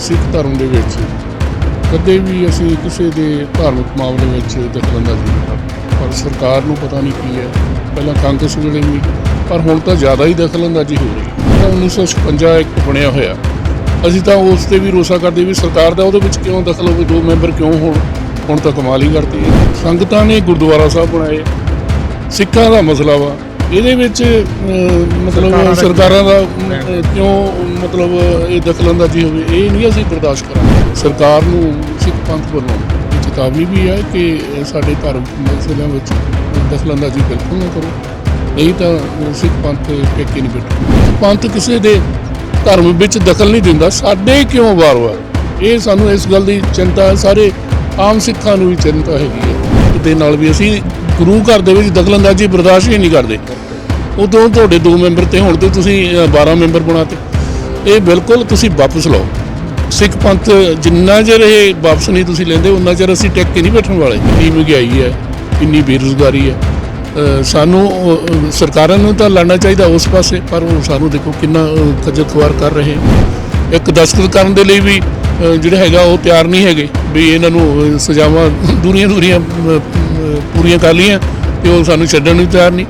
ਸਿੱਖ ਧਰਮ ਦੇ ਵਿੱਚ ਕਦੇ ਵੀ ਅਸੀਂ ਕਿਸੇ ਦੇ ਧਾਰਮਿਕ ਮਾਮਲੇ ਵਿੱਚ ਦਖਲਅੰਦਾਜ਼ੀ ਨਹੀਂ ਕਰਦੇ ਪਰ ਸਰਕਾਰ ਨੂੰ ਪਤਾ ਨਹੀਂ ਕੀ ਹੈ। ਪਹਿਲਾਂ ਕਾਂਗਰਸ ਵੇਲੇ ਵੀ, ਪਰ ਹੁਣ ਤਾਂ ਜ਼ਿਆਦਾ ਹੀ ਦਖਲਅੰਦਾਜ਼ੀ ਹੋ ਰਹੀ ਹੈ। ਜਿਹੜਾ 1956 ਇੱਕ ਬਣਿਆ ਹੋਇਆ। ਅਸੀਂ ਤਾਂ ਉਸ ਤੇ ਵੀ ਰੋਸਾ ਕਰਦੇ ਵੀ ਸਰਕਾਰ ਦਾ ਉਹਦੇ ਵਿੱਚ ਕਿਉਂ ਦਖਲ ਹੋਵੇ, ਦੋ ਮੈਂਬਰ ਕਿਉਂ ਹੋਣ? ਹੁਣ ਤਾਂ ਕਮਾਲ ਹੀ ਕਰਤੀ ਹੈ ਸੰਗਤਾਂ ਨੇ ਗੁਰਦੁਆਰਾ ਸਾਹਿਬ ਬਣਾਏ। ਸਿੱਖਾਂ ਦਾ ਮਸਲਾ ਵਾ। ਇਹਦੇ ਵਿੱਚ ਮਤਲਬ ਸਰਕਾਰਾਂ ਦਾ ਕਿਉਂ ਮਤਲਬ ਇਹ ਦਖਲਅੰਦਾਜ਼ੀ ਹੋਵੇ? ਇਹ ਨਹੀਂ ਅਸੀਂ ਬਰਦਾਸ਼ਤ ਕਰਾਂਗੇ। ਸਰਕਾਰ ਨੂੰ ਸਿੱਖ ਪੰਥ ਵੱਲੋਂ ਚੇਤਾਵਨੀ ਵੀ ਹੈ ਕਿ ਸਾਡੇ ਧਾਰਮਿਕ ਮਸਲਿਆਂ ਵਿੱਚ ਦਖਲਅੰਦਾਜ਼ੀ ਬਿਲਕੁਲ ਨਾ ਕਰੋ। ਨਹੀਂ ਤਾਂ ਸਿੱਖ ਪੰਥ ਟੇਕੇ ਨਹੀਂ ਬੈਠੂ। ਪੰਥ ਕਿਸੇ ਦੇ ਧਰਮ ਵਿੱਚ ਦਖਲ ਨਹੀਂ ਦਿੰਦਾ। ਸਾਡੇ ਕਿਉਂ ਵਾਰ-ਵਾਰ ਇਹ ਸਾਨੂੰ ਇਸ ਗੱਲ ਦੀ ਚਿੰਤਾ ਹੈ। ਸਾਰੇ ਆਮ ਸਿੱਖਾਂ ਨੂੰ ਵੀ ਚਿੰਤਾ ਹੈਗੀ ਹੈ। ਦੇ ਨਾਲ ਵੀ ਅਸੀਂ ਗੁਰੂ ਘਰ ਦੇ ਵਿੱਚ ਦਖਲਅੰਦਾਜ਼ੀ ਬਰਦਾਸ਼ਤ ਹੀ ਨਹੀਂ ਕਰਦੇ। ਉਦੋਂ ਤੁਹਾਡੇ ਦੋ ਮੈਂਬਰ ਤੇ ਹੁਣ ਤੇ ਤੁਸੀਂ ਅ, 12 ਮੈਂਬਰ ਬਣਾਤੇ। ਇਹ ਬਿਲਕੁਲ ਤੁਸੀਂ ਵਾਪਸ ਲਓ। ਸਿੱਖ ਪੰਥ ਜਿੰਨਾ ਚਿਰ ਇਹ ਵਾਪਸ ਨਹੀਂ ਤੁਸੀਂ ਲੈਂਦੇ ਉਨਾ ਚਿਰ ਅਸੀਂ ਟੈਕ ਕੇ ਨਹੀਂ ਬੈਠਣ ਵਾਲੇ। ਕਿੰਨੀ ਮਹਿੰਗਾਈ ਹੈ ਕਿੰਨੀ ਬੇਰੁਜ਼ਗਾਰੀ ਹੈ। ਸਾਨੂੰ ਸਰਕਾਰਾਂ ਨੂੰ ਤਾਂ ਲੜਨਾ ਚਾਹੀਦਾ ਉਸ ਪਾਸੇ ਪਰ ਉਹ ਸਾਨੂੰ ਦੇਖੋ ਕਿੰਨਾ ਖੱਜਲ ਖੁਆਰ ਕਰ ਰਹੇ। ਇੱਕ ਦਸਤਖਤ ਕਰਨ ਦੇ ਲਈ ਵੀ ਜਿਹੜਾ ਹੈਗਾ ਉਹ ਤਿਆਰ ਨਹੀਂ ਹੈਗੇ। ਵੀ ਇਹਨਾਂ ਨੂੰ ਸਜ਼ਾਵਾਂ ਦੂਰੀਆਂ ਦੂਰੀਆਂ ਪੂਰੀਆਂ ਕਰ ਲਈਆਂ ਤੇ ਉਹ ਸਾਨੂੰ ਛੱਡਣ ਨੂੰ ਤਿਆਰ ਨਹੀਂ।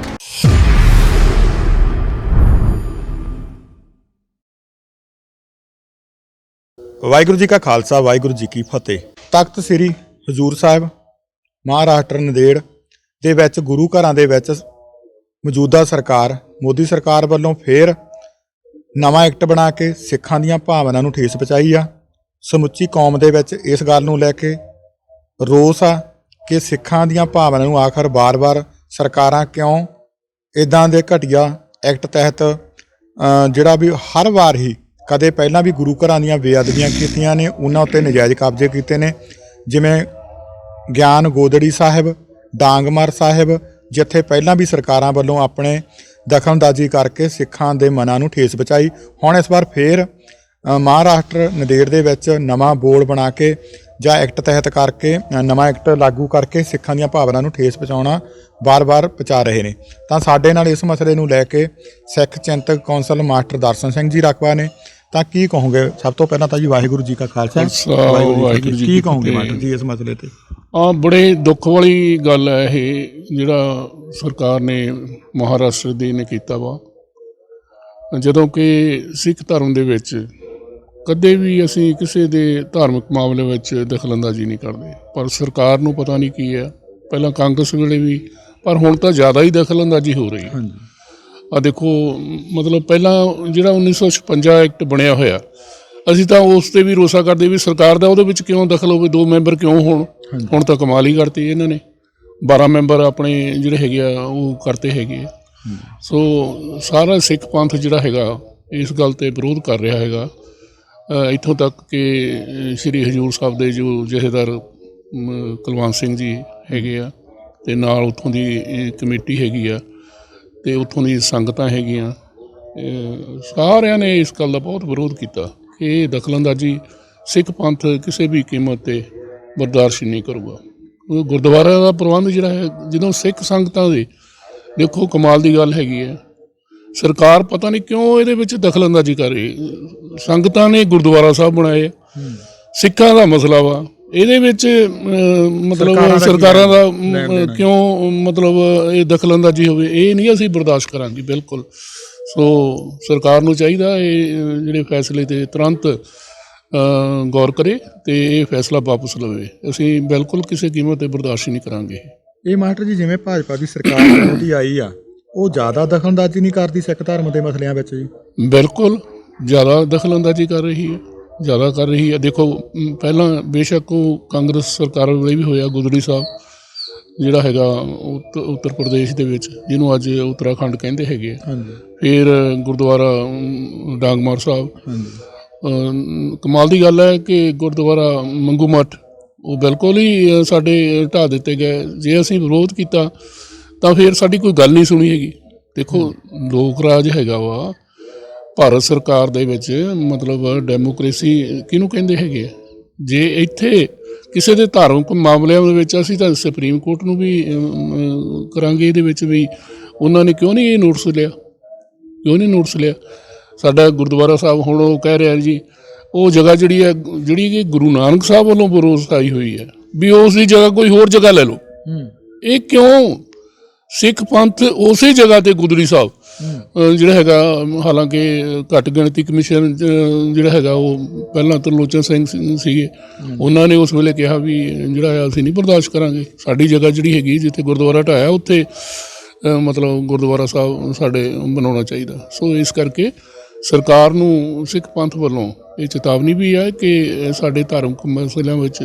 ਵਾਹਿਗੁਰੂ ਜੀ ਕਾ ਖਾਲਸਾ, ਵਾਹਿਗੁਰੂ ਜੀ ਕੀ ਫਤਿਹ। ਤਖਤ ਸ੍ਰੀ ਹਜੂਰ ਸਾਹਿਬ ਮਹਾਰਾਸ਼ਟਰ ਨੰਦੇੜ ਦੇ ਵਿੱਚ ਗੁਰੂ ਘਰਾਂ ਦੇ ਵਿੱਚ ਮੌਜੂਦਾ ਸਰਕਾਰ, ਮੋਦੀ ਸਰਕਾਰ ਵੱਲੋਂ ਫੇਰ ਨਵਾਂ ਐਕਟ ਬਣਾ ਕੇ ਸਿੱਖਾਂ ਦੀਆਂ ਭਾਵਨਾਵਾਂ ਨੂੰ ਠੇਸ ਪਹੁੰਚਾਈ ਆ। ਸਮੁੱਚੀ ਕੌਮ ਦੇ ਵਿੱਚ ਇਸ ਗੱਲ ਨੂੰ ਲੈ ਕੇ ਰੋਸ ਆ ਕਿ ਸਿੱਖਾਂ ਦੀਆਂ ਭਾਵਨਾ ਨੂੰ ਆਖਰ ਬਾਰ-ਬਾਰ ਸਰਕਾਰਾਂ ਕਿਉਂ ਇਦਾਂ ਦੇ ਘਟੀਆ ਐਕਟ ਤਹਿਤ ਜਿਹੜਾ ਵੀ ਹਰ ਵਾਰ ਹੀ ਕਦੇ ਪਹਿਲਾਂ ਵੀ ਗੁਰੂ ਘਰਾਂ ਦੀਆਂ ਬੇਅਦਬੀਆਂ ਕੀਤੀਆਂ ਨੇ, ਉਹਨਾਂ ਉੱਤੇ ਨਜਾਇਜ਼ ਕਬਜ਼ੇ ਕੀਤੇ ਨੇ, ਜਿਵੇਂ ਗਿਆਨ ਗੋਦੜੀ ਸਾਹਿਬ, ਡਾਂਗਮਰ ਸਾਹਿਬ, ਜਿੱਥੇ ਪਹਿਲਾਂ ਵੀ ਸਰਕਾਰਾਂ ਵੱਲੋਂ ਆਪਣੇ ਦਖਲਅੰਦਾਜ਼ੀ ਕਰਕੇ ਸਿੱਖਾਂ ਦੇ ਮਨਾਂ ਨੂੰ ਠੇਸ ਪਹੁੰਚਾਈ, ਹੁਣ ਇਸ ਵਾਰ ਫੇਰ ਮਹਾਰਾਸ਼ਟਰ ਨਦੇੜ ਦੇ ਵਿੱਚ ਨਵਾਂ ਬੋਰਡ ਬਣਾ ਕੇ ਜਾਂ ਐਕਟ ਤਹਿਤ ਕਰਕੇ ਨਵਾਂ ਐਕਟ ਲਾਗੂ ਕਰਕੇ ਸਿੱਖਾਂ ਦੀਆਂ ਭਾਵਨਾਵਾਂ ਨੂੰ ਠੇਸ ਪਹੁੰਚਾਉਣਾ ਬਾਰ-ਬਾਰ ਪਹੁੰਚਾ ਰਹੇ ਨੇ। ਤਾਂ ਸਾਡੇ ਨਾਲ ਇਸ ਮਸਲੇ ਨੂੰ ਲੈ ਕੇ ਸਿੱਖ ਚਿੰਤਕ ਕੌਂਸਲ ਮਾਸਟਰ ਦਰਸ਼ਨ ਸਿੰਘ ਜੀ ਰਕਵਾ ਨੇ। ਤਾਂ ਕੀ ਕਹੋਗੇ? ਸਭ ਤੋਂ ਪਹਿਲਾਂ ਤਾਂ ਜੀ ਵਾਹਿਗੁਰੂ ਜੀ ਕਾ ਖਾਲਸਾ। ਵਾਹਿਗੁਰੂ ਜੀ ਕੀ ਕਹੋਗੇ। ਮਾਸਟਰ ਜੀ ਇਸ ਮਸਲੇ ਤੇ? ਆ ਬੜੇ ਦੁੱਖ ਵਾਲੀ ਗੱਲ ਹੈ ਇਹ ਜਿਹੜਾ ਸਰਕਾਰ ਨੇ ਮਹਾਰਾਸ਼ਟਰ ਦੀ ਨੇ ਕੀਤਾ ਵਾ। ਜਦੋਂ ਕਿ ਸਿੱਖ ਧਰਮ ਦੇ ਵਿੱਚ ਕਦੇ ਵੀ ਅਸੀਂ ਕਿਸੇ ਦੇ ਧਾਰਮਿਕ ਮਾਮਲੇ ਵਿੱਚ ਦਖਲਅੰਦਾਜ਼ੀ ਨਹੀਂ ਕਰਦੇ। ਪਰ ਸਰਕਾਰ ਨੂੰ ਪਤਾ ਨਹੀਂ ਕੀ ਹੈ। ਪਹਿਲਾਂ ਕਾਂਗਰਸ ਵੇਲੇ ਵੀ ਪਰ ਹੁਣ ਤਾਂ ਜ਼ਿਆਦਾ ਹੀ ਦਖਲਅੰਦਾਜ਼ੀ ਹੋ ਰਹੀ ਹੈ। ਆ ਦੇਖੋ ਮਤਲਬ ਪਹਿਲਾਂ ਜਿਹੜਾ 1956 ਐਕਟ ਬਣਿਆ ਹੋਇਆ ਅਸੀਂ ਤਾਂ ਉਸ ਤੇ ਵੀ ਰੋਸਾ ਕਰਦੇ ਵੀ ਸਰਕਾਰ ਦਾ ਉਹਦੇ ਵਿੱਚ ਕਿਉਂ ਦਖਲ ਹੋਵੇ ਦੋ ਮੈਂਬਰ ਕਿਉਂ ਹੋਣ? ਹੁਣ ਤਾਂ ਕਮਾਲ ਹੀ ਕਰਤੀ ਇਹਨਾਂ ਨੇ। 12 ਮੈਂਬਰ ਆਪਣੇ ਜਿਹੜੇ ਹੈਗੇ ਆ ਉਹ ਕਰਤੇ ਹੈਗੇ। ਸੋ ਸਾਰਾ ਸਿੱਖ ਪੰਥ ਜਿਹੜਾ ਹੈਗਾ ਇਸ ਗੱਲ ਤੇ ਵਿਰੋਧ ਕਰ ਰਿਹਾ ਹੈਗਾ। ਇੱਥੋਂ ਤੱਕ ਕਿ ਸ਼੍ਰੀ ਹਜੂਰ ਸਾਹਿਬ ਦੇ ਜੋ ਜਥੇਦਾਰ ਕੁਲਵੰਤ ਸਿੰਘ ਜੀ ਹੈਗੇ ਆ, ਤੇ ਨਾਲ ਉੱਥੋਂ ਦੀ ਕਮੇਟੀ ਹੈਗੀ ਆ, ਤੇ ਉੱਥੋਂ ਦੀ ਸੰਗਤਾਂ ਹੈਗੀਆਂ ਸਾਰਿਆਂ ਨੇ ਇਸ ਗੱਲ ਦਾ ਬਹੁਤ ਵਿਰੋਧ ਕੀਤਾ ਕਿ ਇਹ ਦਖਲਅੰਦਾਜ਼ੀ ਸਿੱਖ ਪੰਥ ਕਿਸੇ ਵੀ ਕੀਮਤ ਤੇ ਬਰਦਾਸ਼ਤ ਨਹੀਂ ਕਰੂਗਾ। ਉਹ ਗੁਰਦੁਆਰਾ ਦਾ ਪ੍ਰਬੰਧ ਜਿਹੜਾ ਹੈ, ਜਦੋਂ ਸਿੱਖ ਸੰਗਤਾਂ ਦੇ, ਦੇਖੋ ਕਮਾਲ ਦੀ ਗੱਲ ਹੈਗੀ ਹੈ ਸਰਕਾਰ ਪਤਾ ਨਹੀਂ ਕਿਉਂ ਇਹਦੇ ਵਿੱਚ ਦਖਲਅੰਦਾਜ਼ੀ ਕਰ ਰਹੀ ਸੰਗਤਾਂ ਨੇ ਗੁਰਦੁਆਰਾ ਸਾਹਿਬ ਬਣਾਏ। ਸਿੱਖਾਂ ਦਾ ਮਸਲਾ ਵਾ। ਇਹਦੇ ਵਿੱਚ ਮਤਲਬ ਸਰਕਾਰਾਂ ਦਾ ਕਿਉਂ ਮਤਲਬ ਇਹ ਦਖਲਅੰਦਾਜ਼ੀ ਹੋਵੇ। ਇਹ ਨਹੀਂ ਅਸੀਂ ਬਰਦਾਸ਼ਤ ਕਰਾਂਗੇ ਬਿਲਕੁਲ। ਸੋ ਸਰਕਾਰ ਨੂੰ ਚਾਹੀਦਾ ਇਹ ਜਿਹੜੇ ਫੈਸਲੇ ਤੇ ਤੁਰੰਤ ਗੌਰ ਕਰੇ ਤੇ ਇਹ ਫੈਸਲਾ ਵਾਪਸ ਲਵੇ। ਅਸੀਂ ਬਿਲਕੁਲ ਕਿਸੇ ਕੀਮਤ ਤੇ ਬਰਦਾਸ਼ਤ ਨਹੀਂ ਕਰਾਂਗੇ। ਇਹ ਮਾਸਟਰ ਜੀ ਜਿਵੇਂ ਭਾਜਪਾ ਦੀ ਸਰਕਾਰ ਦੀ ਆਈ ਆ। ਉਹ ਜ਼ਿਆਦਾ ਦਖਲਅੰਦਾਜ਼ੀ ਨਹੀਂ ਕਰਦੀ ਸਿੱਖ ਧਰਮ ਦੇ ਮਸਲਿਆਂ ਵਿੱਚ ਜੀ? ਬਿਲਕੁਲ ਜ਼ਿਆਦਾ ਦਖਲਅੰਦਾਜ਼ੀ ਕਰ ਰਹੀ ਹੈ ਜ਼ਿਆਦਾ ਕਰ ਰਹੀ ਹੈ। ਦੇਖੋ ਪਹਿਲਾਂ ਬੇਸ਼ੱਕ ਉਹ ਕਾਂਗਰਸ ਸਰਕਾਰ ਵੇਲੇ ਵੀ ਹੋਇਆ ਗੁਜਰੀ ਸਾਹਿਬ ਜਿਹੜਾ ਹੈਗਾ ਉੱਤ- ਉੱਤਰ ਪ੍ਰਦੇਸ਼ ਦੇ ਵਿੱਚ ਜਿਹਨੂੰ ਅੱਜ ਉੱਤਰਾਖੰਡ ਕਹਿੰਦੇ ਹੈਗੇ। ਹਾਂਜੀ। ਫਿਰ ਗੁਰਦੁਆਰਾ ਡਾਂਗਮਾਰ ਸਾਹਿਬ। ਹਾਂਜੀ। ਕਮਾਲ ਦੀ ਗੱਲ ਹੈ ਕਿ ਗੁਰਦੁਆਰਾ ਮੰਗੂ ਮੱਠ ਉਹ ਬਿਲਕੁਲ ਹੀ ਸਾਡੇ ਢਾਹ ਦਿੱਤੇ ਗਏ। ਜੇ ਅਸੀਂ ਵਿਰੋਧ ਕੀਤਾ ਤਾਂ ਫਿਰ ਸਾਡੀ ਕੋਈ ਗੱਲ ਨਹੀਂ ਸੁਣੀ ਹੈਗੀ। ਦੇਖੋ ਲੋਕ ਰਾਜ ਹੈਗਾ ਵਾ। ਭਾਰਤ ਸਰਕਾਰ ਦੇ ਵਿੱਚ ਮਤਲਬ ਡੈਮੋਕ੍ਰੇਸੀ ਕਿਹਨੂੰ ਕਹਿੰਦੇ ਹੈਗੇ ਆ? ਜੇ ਇੱਥੇ ਕਿਸੇ ਦੇ ਧਾਰਮਿਕ ਮਾਮਲਿਆਂ ਦੇ ਵਿੱਚ ਅਸੀਂ ਤਾਂ ਸੁਪਰੀਮ ਕੋਰਟ ਨੂੰ ਵੀ ਕਰਾਂਗੇ ਇਹਦੇ ਵਿੱਚ ਵੀ ਉਹਨਾਂ ਨੇ ਕਿਉਂ ਨਹੀਂ ਇਹ ਨੋਟਿਸ ਲਿਆ? ਕਿਉਂ ਨਹੀਂ ਨੋਟਿਸ ਲਿਆ? ਸਾਡਾ ਗੁਰਦੁਆਰਾ ਸਾਹਿਬ ਹੁਣ ਉਹ ਕਹਿ ਰਿਹਾ ਜੀ ਉਹ ਜਗ੍ਹਾ ਜਿਹੜੀ ਹੈ ਜਿਹੜੀ ਕਿ ਗੁਰੂ ਨਾਨਕ ਸਾਹਿਬ ਵੱਲੋਂ ਬਰੋਸ ਆਈ ਹੋਈ ਹੈ ਵੀ ਉਸ ਦੀ ਜਗ੍ਹਾ ਕੋਈ ਹੋਰ ਜਗ੍ਹਾ ਲੈ ਲਓ। ਇਹ ਕਿਉਂ ਸਿੱਖ ਪੰਥ ਉਸੇ ਜਗ੍ਹਾ ਤੇ ਗੁਦਰੀ ਸਾਹਿਬ ਜਿਹੜਾ ਹੈਗਾ ਹਾਲਾਂਕਿ ਘੱਟ ਗਿਣਤੀ ਕਮਿਸ਼ਨ ਜਿਹੜਾ ਹੈਗਾ ਉਹ ਪਹਿਲਾਂ ਤਰਲੋਚਨ ਸਿੰਘ ਸੀਗੇ। ਉਹਨਾਂ ਨੇ ਉਸ ਵੇਲੇ ਕਿਹਾ ਵੀ ਜਿਹੜਾ ਹੈ ਅਸੀਂ ਨਹੀਂ ਬਰਦਾਸ਼ਤ ਕਰਾਂਗੇ। ਸਾਡੀ ਜਗ੍ਹਾ ਜਿਹੜੀ ਹੈਗੀ ਜਿੱਥੇ ਗੁਰਦੁਆਰਾ ਢਾਇਆ ਉੱਥੇ ਮਤਲਬ ਗੁਰਦੁਆਰਾ ਸਾਹਿਬ ਸਾਡੇ ਬਣਾਉਣਾ ਚਾਹੀਦਾ। ਸੋ ਇਸ ਕਰਕੇ ਸਰਕਾਰ ਨੂੰ ਸਿੱਖ ਪੰਥ ਵੱਲੋਂ ਇਹ ਚੇਤਾਵਨੀ ਵੀ ਹੈ ਕਿ ਸਾਡੇ ਧਾਰਮਿਕ ਮਸਲਿਆਂ ਵਿੱਚ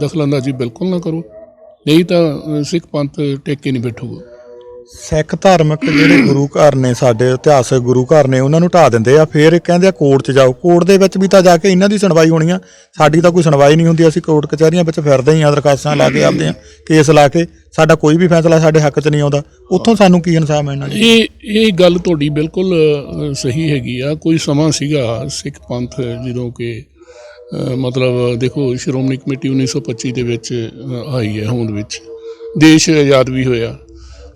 ਦਖਲਅੰਦਾਜ਼ੀ ਬਿਲਕੁਲ ਨਾ ਕਰੋ। ਨਹੀਂ ਤਾਂ ਸਿੱਖ ਪੰਥ ਟੇਕ ਨਹੀਂ ਬੈਠੂਗਾ। ਸਿੱਖ ਧਾਰਮਿਕ ਜਿਹੜੇ ਗੁਰੂ ਘਰ ਨੇ, ਸਾਡੇ ਇਤਿਹਾਸਕ ਗੁਰੂ ਘਰ ਨੇ, ਉਹਨਾਂ ਨੂੰ ਢਾ ਦਿੰਦੇ ਆ। ਫਿਰ ਇਹ ਕਹਿੰਦੇ ਆ ਕੋਰਟ 'ਚ ਜਾਓ। ਕੋਰਟ ਦੇ ਵਿੱਚ ਵੀ ਤਾਂ ਜਾ ਕੇ ਇਹਨਾਂ ਦੀ ਸੁਣਵਾਈ ਹੋਣੀ ਆ। ਸਾਡੀ ਤਾਂ ਕੋਈ ਸੁਣਵਾਈ ਨਹੀਂ ਹੁੰਦੀ। ਅਸੀਂ ਕੋਰਟ ਕਚਹਿਰੀਆਂ ਵਿੱਚ ਫਿਰਦੇ ਹੀ ਆ, ਦਰਖਾਸਤਾਂ ਲਾ ਕੇ ਆਪਦੇ ਆ, ਕੇਸ ਲਾ ਕੇ। ਸਾਡਾ ਕੋਈ ਵੀ ਫੈਸਲਾ ਸਾਡੇ ਹੱਕ 'ਚ ਨਹੀਂ ਆਉਂਦਾ। ਉੱਥੋਂ ਸਾਨੂੰ ਕੀ ਇਨਸਾਫ ਮਿਲਣਾ ਜੀ? ਇਹ ਇਹ ਗੱਲ ਤੁਹਾਡੀ ਬਿਲਕੁਲ ਸਹੀ ਹੈਗੀ ਆ। ਕੋਈ ਸਮਾਂ ਸੀਗਾ ਸਿੱਖ ਪੰਥ ਜਦੋਂ ਕਿ ਮਤਲਬ ਦੇਖੋ, ਸ਼੍ਰੋਮਣੀ ਕਮੇਟੀ 1925 ਦੇ ਵਿੱਚ ਆਈ ਹੈ, ਹੋਂਦ ਵਿੱਚ। ਦੇਸ਼ ਆਜ਼ਾਦ ਵੀ ਹੋਇਆ।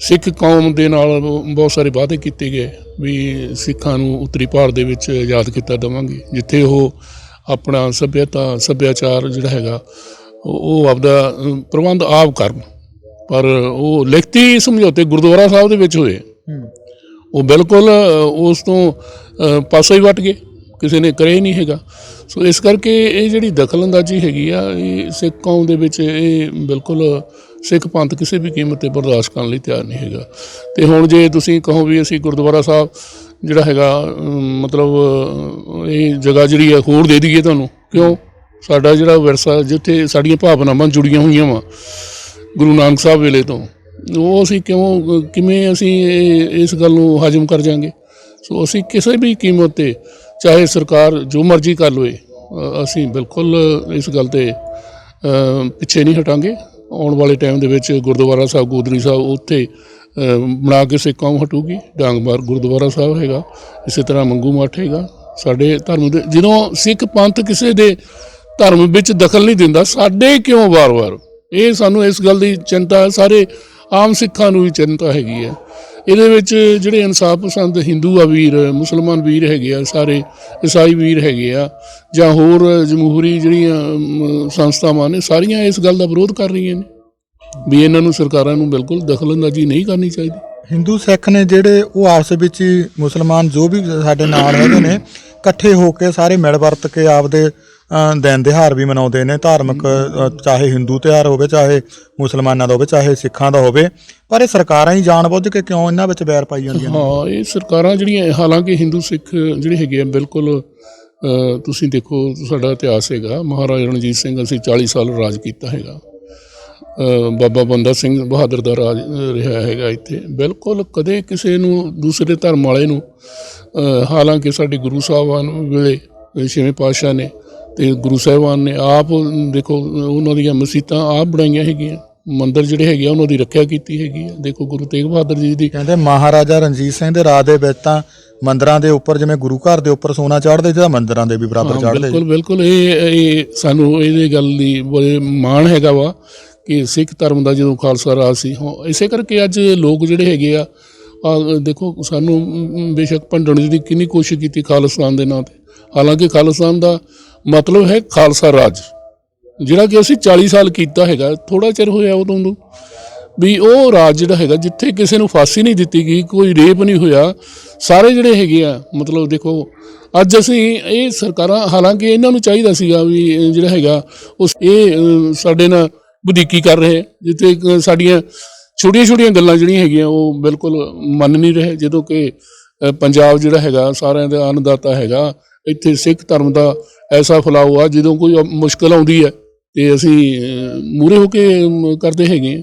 ਸਿੱਖ ਕੌਮ ਦੇ ਨਾਲ ਬਹੁਤ ਸਾਰੇ ਵਾਅਦੇ ਕੀਤੇ ਗਏ ਵੀ ਸਿੱਖਾਂ ਨੂੰ ਉੱਤਰੀ ਭਾਰਤ ਦੇ ਵਿੱਚ ਆਜ਼ਾਦ ਕੀਤਾ ਦੇਵਾਂਗੇ ਜਿੱਥੇ ਉਹ ਆਪਣਾ ਸੱਭਿਅਤਾ ਸੱਭਿਆਚਾਰ ਜਿਹੜਾ ਹੈਗਾ ਉਹ ਆਪਦਾ ਪ੍ਰਬੰਧ ਆਪ ਕਰਨ। ਪਰ ਉਹ ਲਿਖਤੀ ਸਮਝੌਤੇ ਗੁਰਦੁਆਰਾ ਸਾਹਿਬ ਦੇ ਵਿੱਚ ਹੋਏ। ਉਹ ਬਿਲਕੁਲ ਉਸ ਤੋਂ ਪਾਸਾ ਹੀ ਵੱਟ ਗਏ। ਕਿਸੇ ਨੇ ਕਰੇ ਨਹੀਂ ਹੈਗਾ। ਸੋ ਇਸ ਕਰਕੇ ਇਹ ਜਿਹੜੀ ਦਖਲਅੰਦਾਜ਼ੀ ਹੈਗੀ ਆ ਇਹ ਸਿੱਖ ਕੌਮ ਦੇ ਵਿੱਚ ਇਹ ਬਿਲਕੁਲ ਸਿੱਖ ਪੰਥ ਕਿਸੇ ਵੀ ਕੀਮਤ ਤੇ ਬਰਦਾਸ਼ਤ ਕਰਨ ਲਈ ਤਿਆਰ ਨਹੀਂ ਹੈਗਾ। ਤੇ ਹੁਣ ਜੇ ਤੁਸੀਂ ਕਹੋ ਵੀ ਅਸੀਂ ਗੁਰਦੁਆਰਾ ਸਾਹਿਬ ਜਿਹੜਾ ਹੈਗਾ ਮਤਲਬ ਇਹ ਜਗ੍ਹਾ ਜਿਹੜੀ ਹੈ ਹੋਰ ਦੇ ਦਈਏ ਤੁਹਾਨੂੰ। ਕਿਉਂ? ਸਾਡਾ ਜਿਹੜਾ ਵਿਰਸਾ ਜਿੱਥੇ ਸਾਡੀਆਂ ਭਾਵਨਾਵਾਂ ਜੁੜੀਆਂ ਹੋਈਆਂ ਵਾ, ਗੁਰੂ ਨਾਨਕ ਸਾਹਿਬ ਵੇਲੇ ਤੋਂ, ਉਹ ਅਸੀਂ ਕਿਉਂ, ਕਿਵੇਂ ਅਸੀਂ ਇਹ- ਇਸ ਗੱਲ ਨੂੰ ਹਜਮ ਕਰ ਜਾਾਂਗੇ? ਸੋ ਅਸੀਂ ਕਿਸੇ ਵੀ ਕੀਮਤ ਤੇ, ਚਾਹੇ ਸਰਕਾਰ ਜੋ ਮਰਜ਼ੀ ਕਰ ਲਵੇ ਅਸੀਂ ਬਿਲਕੁਲ ਇਸ ਗੱਲ ਤੇ ਪਿੱਛੇ ਨਹੀਂ ਹਟਾਂਗੇ। ਆਉਣ ਵਾਲੇ ਟਾਈਮ ਦੇ ਵਿੱਚ ਗੁਰਦੁਆਰਾ ਸਾਹਿਬ, ਗੋਦਰੀ ਸਾਹਿਬ ਉੱਥੇ ਬਣਾ ਕੇ ਸਿੱਖ ਕੌਮ ਹਟੂਗੀ, ਡਾਂਗਮਾਰ ਗੁਰਦੁਆਰਾ ਸਾਹਿਬ ਹੈਗਾ, ਇਸੇ ਤਰ੍ਹਾਂ ਮੰਗੂ ਮੱਠ ਹੈਗਾ। ਸਾਡੇ ਧਰਮ ਦੇ, ਜਦੋਂ ਸਿੱਖ ਪੰਥ ਕਿਸੇ ਦੇ ਧਰਮ ਵਿੱਚ ਦਖਲ ਨਹੀਂ ਦਿੰਦਾ, ਸਾਡੇ ਕਿਉਂ ਵਾਰ-ਵਾਰ? ਇਹ ਸਾਨੂੰ ਇਸ ਗੱਲ ਦੀ ਚਿੰਤਾ ਹੈ, ਸਾਰੇ ਆਮ ਸਿੱਖਾਂ ਨੂੰ ਵੀ ਚਿੰਤਾ ਹੈਗੀ ਹੈ। ਇਹਦੇ ਵਿੱਚ ਜਿਹੜੇ ਇਨਸਾਫ ਪਸੰਦ ਹਿੰਦੂ ਆ ਵੀਰ, ਮੁਸਲਮਾਨ ਵੀਰ ਹੈਗੇ ਆ, ਸਾਰੇ ਈਸਾਈ ਵੀਰ ਹੈਗੇ ਆ, ਜਾਂ ਹੋਰ ਜਮਹੂਰੀ ਜਿਹੜੀਆਂ ਸੰਸਥਾਵਾਂ ਨੇ, ਸਾਰੀਆਂ ਇਸ ਗੱਲ ਦਾ ਵਿਰੋਧ ਕਰ ਰਹੀਆਂ ਨੇ। ਵੀ ਇਹਨਾਂ ਨੂੰ ਸਰਕਾਰਾਂ ਨੂੰ ਬਿਲਕੁਲ ਦਖਲਅੰਦਾਜ਼ੀ ਨਹੀਂ ਕਰਨੀ ਚਾਹੀਦੀ। ਹਿੰਦੂ ਸਿੱਖ ਨੇ ਜਿਹੜੇ ਉਹ ਆਪਸ ਵਿੱਚ ਹੀ ਮੁਸਲਮਾਨ ਜੋ ਵੀ ਸਾਡੇ ਨਾਲ ਹੈਗੇ ਨੇ, ਇਕੱਠੇ ਹੋ ਕੇ ਸਾਰੇ ਮਿਲ ਵਰਤ ਕੇ ਆਪਦੇ ਦਿਨ ਦਿਹਾੜ ਵੀ ਮਨਾਉਂਦੇ ਨੇ ਧਾਰਮਿਕ ਚਾਹੇ ਹਿੰਦੂ ਤਿਉਹਾਰ ਹੋਵੇ ਚਾਹੇ ਮੁਸਲਮਾਨਾਂ ਦਾ ਹੋਵੇ ਚਾਹੇ ਸਿੱਖਾਂ ਦਾ ਹੋਵੇ ਪਰ ਇਹ ਸਰਕਾਰਾਂ ਹੀ ਜਾਣਬੁੱਝ ਕੇ ਕਿਉਂ ਇਹਨਾਂ ਵਿੱਚ ਵੈਰ ਪਾਈ ਜਾਂਦੀਆਂ ਨੇ? ਹਾਂ ਇਹ ਸਰਕਾਰਾਂ ਜਿਹੜੀਆਂ ਹਾਲਾਂਕਿ ਹਿੰਦੂ ਸਿੱਖ ਜਿਹੜੇ ਹੈਗੇ ਆ ਬਿਲਕੁਲ ਤੁਸੀਂ ਦੇਖੋ ਸਾਡਾ ਇਤਿਹਾਸ ਹੈਗਾ ਮਹਾਰਾਜਾ ਰਣਜੀਤ ਸਿੰਘ ਅਸੀਂ 40 ਸਾਲ ਰਾਜ ਕੀਤਾ ਹੈਗਾ। ਬਾਬਾ ਬੰਦਾ ਸਿੰਘ ਬਹਾਦਰ ਦਾ ਰਾਜ ਰਿਹਾ ਹੈਗਾ ਇੱਥੇ। ਬਿਲਕੁਲ ਕਦੇ ਕਿਸੇ ਨੂੰ ਦੂਸਰੇ ਧਰਮ ਵਾਲੇ ਨੂੰ ਹਾਲਾਂਕਿ ਸਾਡੇ ਗੁਰੂ ਸਾਹਿਬਾਨ ਵੇਲੇ ਛੇਵੇਂ ਪਾਤਸ਼ਾਹ ਨੇ ਤੇ ਗੁਰੂ ਸਾਹਿਬਾਨ ਨੇ ਆਪ ਦੇਖੋ ਉਹਨਾਂ ਦੀਆਂ ਮਸੀਤਾਂ ਆਪ ਬਣਾਈਆਂ ਹੈਗੀਆਂ। ਮੰਦਿਰ ਜਿਹੜੇ ਹੈਗੇ ਆ ਉਹਨਾਂ ਦੀ ਰੱਖਿਆ ਕੀਤੀ ਹੈਗੀ ਆ। ਦੇਖੋ ਗੁਰੂ ਤੇਗ ਬਹਾਦਰ ਜੀ ਦੀ ਕਹਿੰਦੇ ਮਹਾਰਾਜਾ ਰਣਜੀਤ ਸਿੰਘ ਦੇ ਰਾਜ ਦੇ ਵਿੱਚ ਤਾਂ ਮੰਦਰਾਂ ਦੇ ਉੱਪਰ ਜਿਵੇਂ ਗੁਰੂ ਘਰ ਦੇ ਉੱਪਰ ਸੋਨਾ ਚੜ੍ਹਦੇ ਜਿਹਦਾ ਮੰਦਰਾਂ ਦੇ ਵੀ ਬਰਾਬਰ ਹਾਂ, ਚੜ੍ਹਦੇ ਬਿਲਕੁਲ ਬਿਲਕੁਲ। ਇਹ ਇਹ ਸਾਨੂੰ ਇਹਦੇ ਗੱਲ ਦੀ ਬੜੇ ਮਾਣ ਹੈਗਾ ਵਾ ਕਿ ਸਿੱਖ ਧਰਮ ਦਾ ਜਦੋਂ ਖਾਲਸਾ ਰਾਜ ਸੀ। ਹਾਂ, ਇਸੇ ਕਰਕੇ ਅੱਜ ਲੋਕ ਜਿਹੜੇ ਹੈਗੇ ਆ ਆਹ ਦੇਖੋ ਸਾਨੂੰ ਅਮ, ਬੇਸ਼ੱਕ ਭੰਡਣ ਦੀ ਕਿੰਨੀ ਕੋਸ਼ਿਸ਼ ਕੀਤੀ ਖਾਲਿਸਤਾਨ ਦੇ ਨਾਂ ਤੇ। ਹਾਲਾਂਕਿ ਖਾਲਿਸਤਾਨ ਦਾ ਮਤਲਬ ਹੈ ਖਾਲਸਾ ਰਾਜ। ਜਿਹੜਾ ਕਿ ਅਸੀਂ 40 ਸਾਲ ਕੀਤਾ ਹੈਗਾ ਥੋੜਾ ਚਿਰ ਹੋਇਆ ਉਦੋਂ ਨੂੰ, ਵੀ ਉਹ ਰਾਜ ਜਿਹੜਾ ਹੈਗਾ, ਜਿੱਥੇ ਕਿਸੇ ਨੂੰ ਫਾਂਸੀ ਨਹੀਂ ਦਿੱਤੀ ਗਈ, ਕੋਈ ਰੇਪ ਨਹੀਂ ਹੋਇਆ, ਸਾਰੇ ਜਿਹੜੇ ਹੈਗੇ ਆ, ਮਤਲਬ ਦੇਖੋ, ਅੱਜ ਅਸੀਂ ਇਹ ਸਰਕਾਰਾਂ, ਹਾਲਾਂਕਿ ਇਹਨਾਂ ਨੂੰ ਚਾਹੀਦਾ ਸੀਗਾ ਵੀ ਜਿਹੜਾ ਹੈਗਾ, ਉਸ ਇਹ ਸਾਡੇ ਨਾਲ ਵਧੀਕੀ ਕਰ ਰਹੇ, ਜਿੱਥੇ ਸਾਡੀਆਂ ਛੋਟੀਆਂ ਛੋਟੀਆਂ ਗੱਲਾਂ ਜਿਹੜੀਆਂ ਹੈਗੀਆਂ, ਉਹ ਬਿਲਕੁਲ ਮੰਨ ਨਹੀਂ ਰਹੇ, ਜਦੋਂ ਕਿ ਪੰਜਾਬ ਜਿਹੜਾ ਹੈਗਾ, ਸਾਰਿਆਂ ਦਾ ਅੰਨਦਾਤਾ ਹੈਗਾ, ਇੱਥੇ ਸਿੱਖ ਧਰਮ ਦਾ ਐਸਾ ਫੈਲਾਅ ਆ ਜਦੋਂ ਕੋਈ ਮੁਸ਼ਕਲ ਆਉਂਦੀ ਹੈ ਤੇ ਅਸੀਂ ਮੂਰੇ ਹੋ ਕੇ ਕਰਦੇ ਹੈਗੇ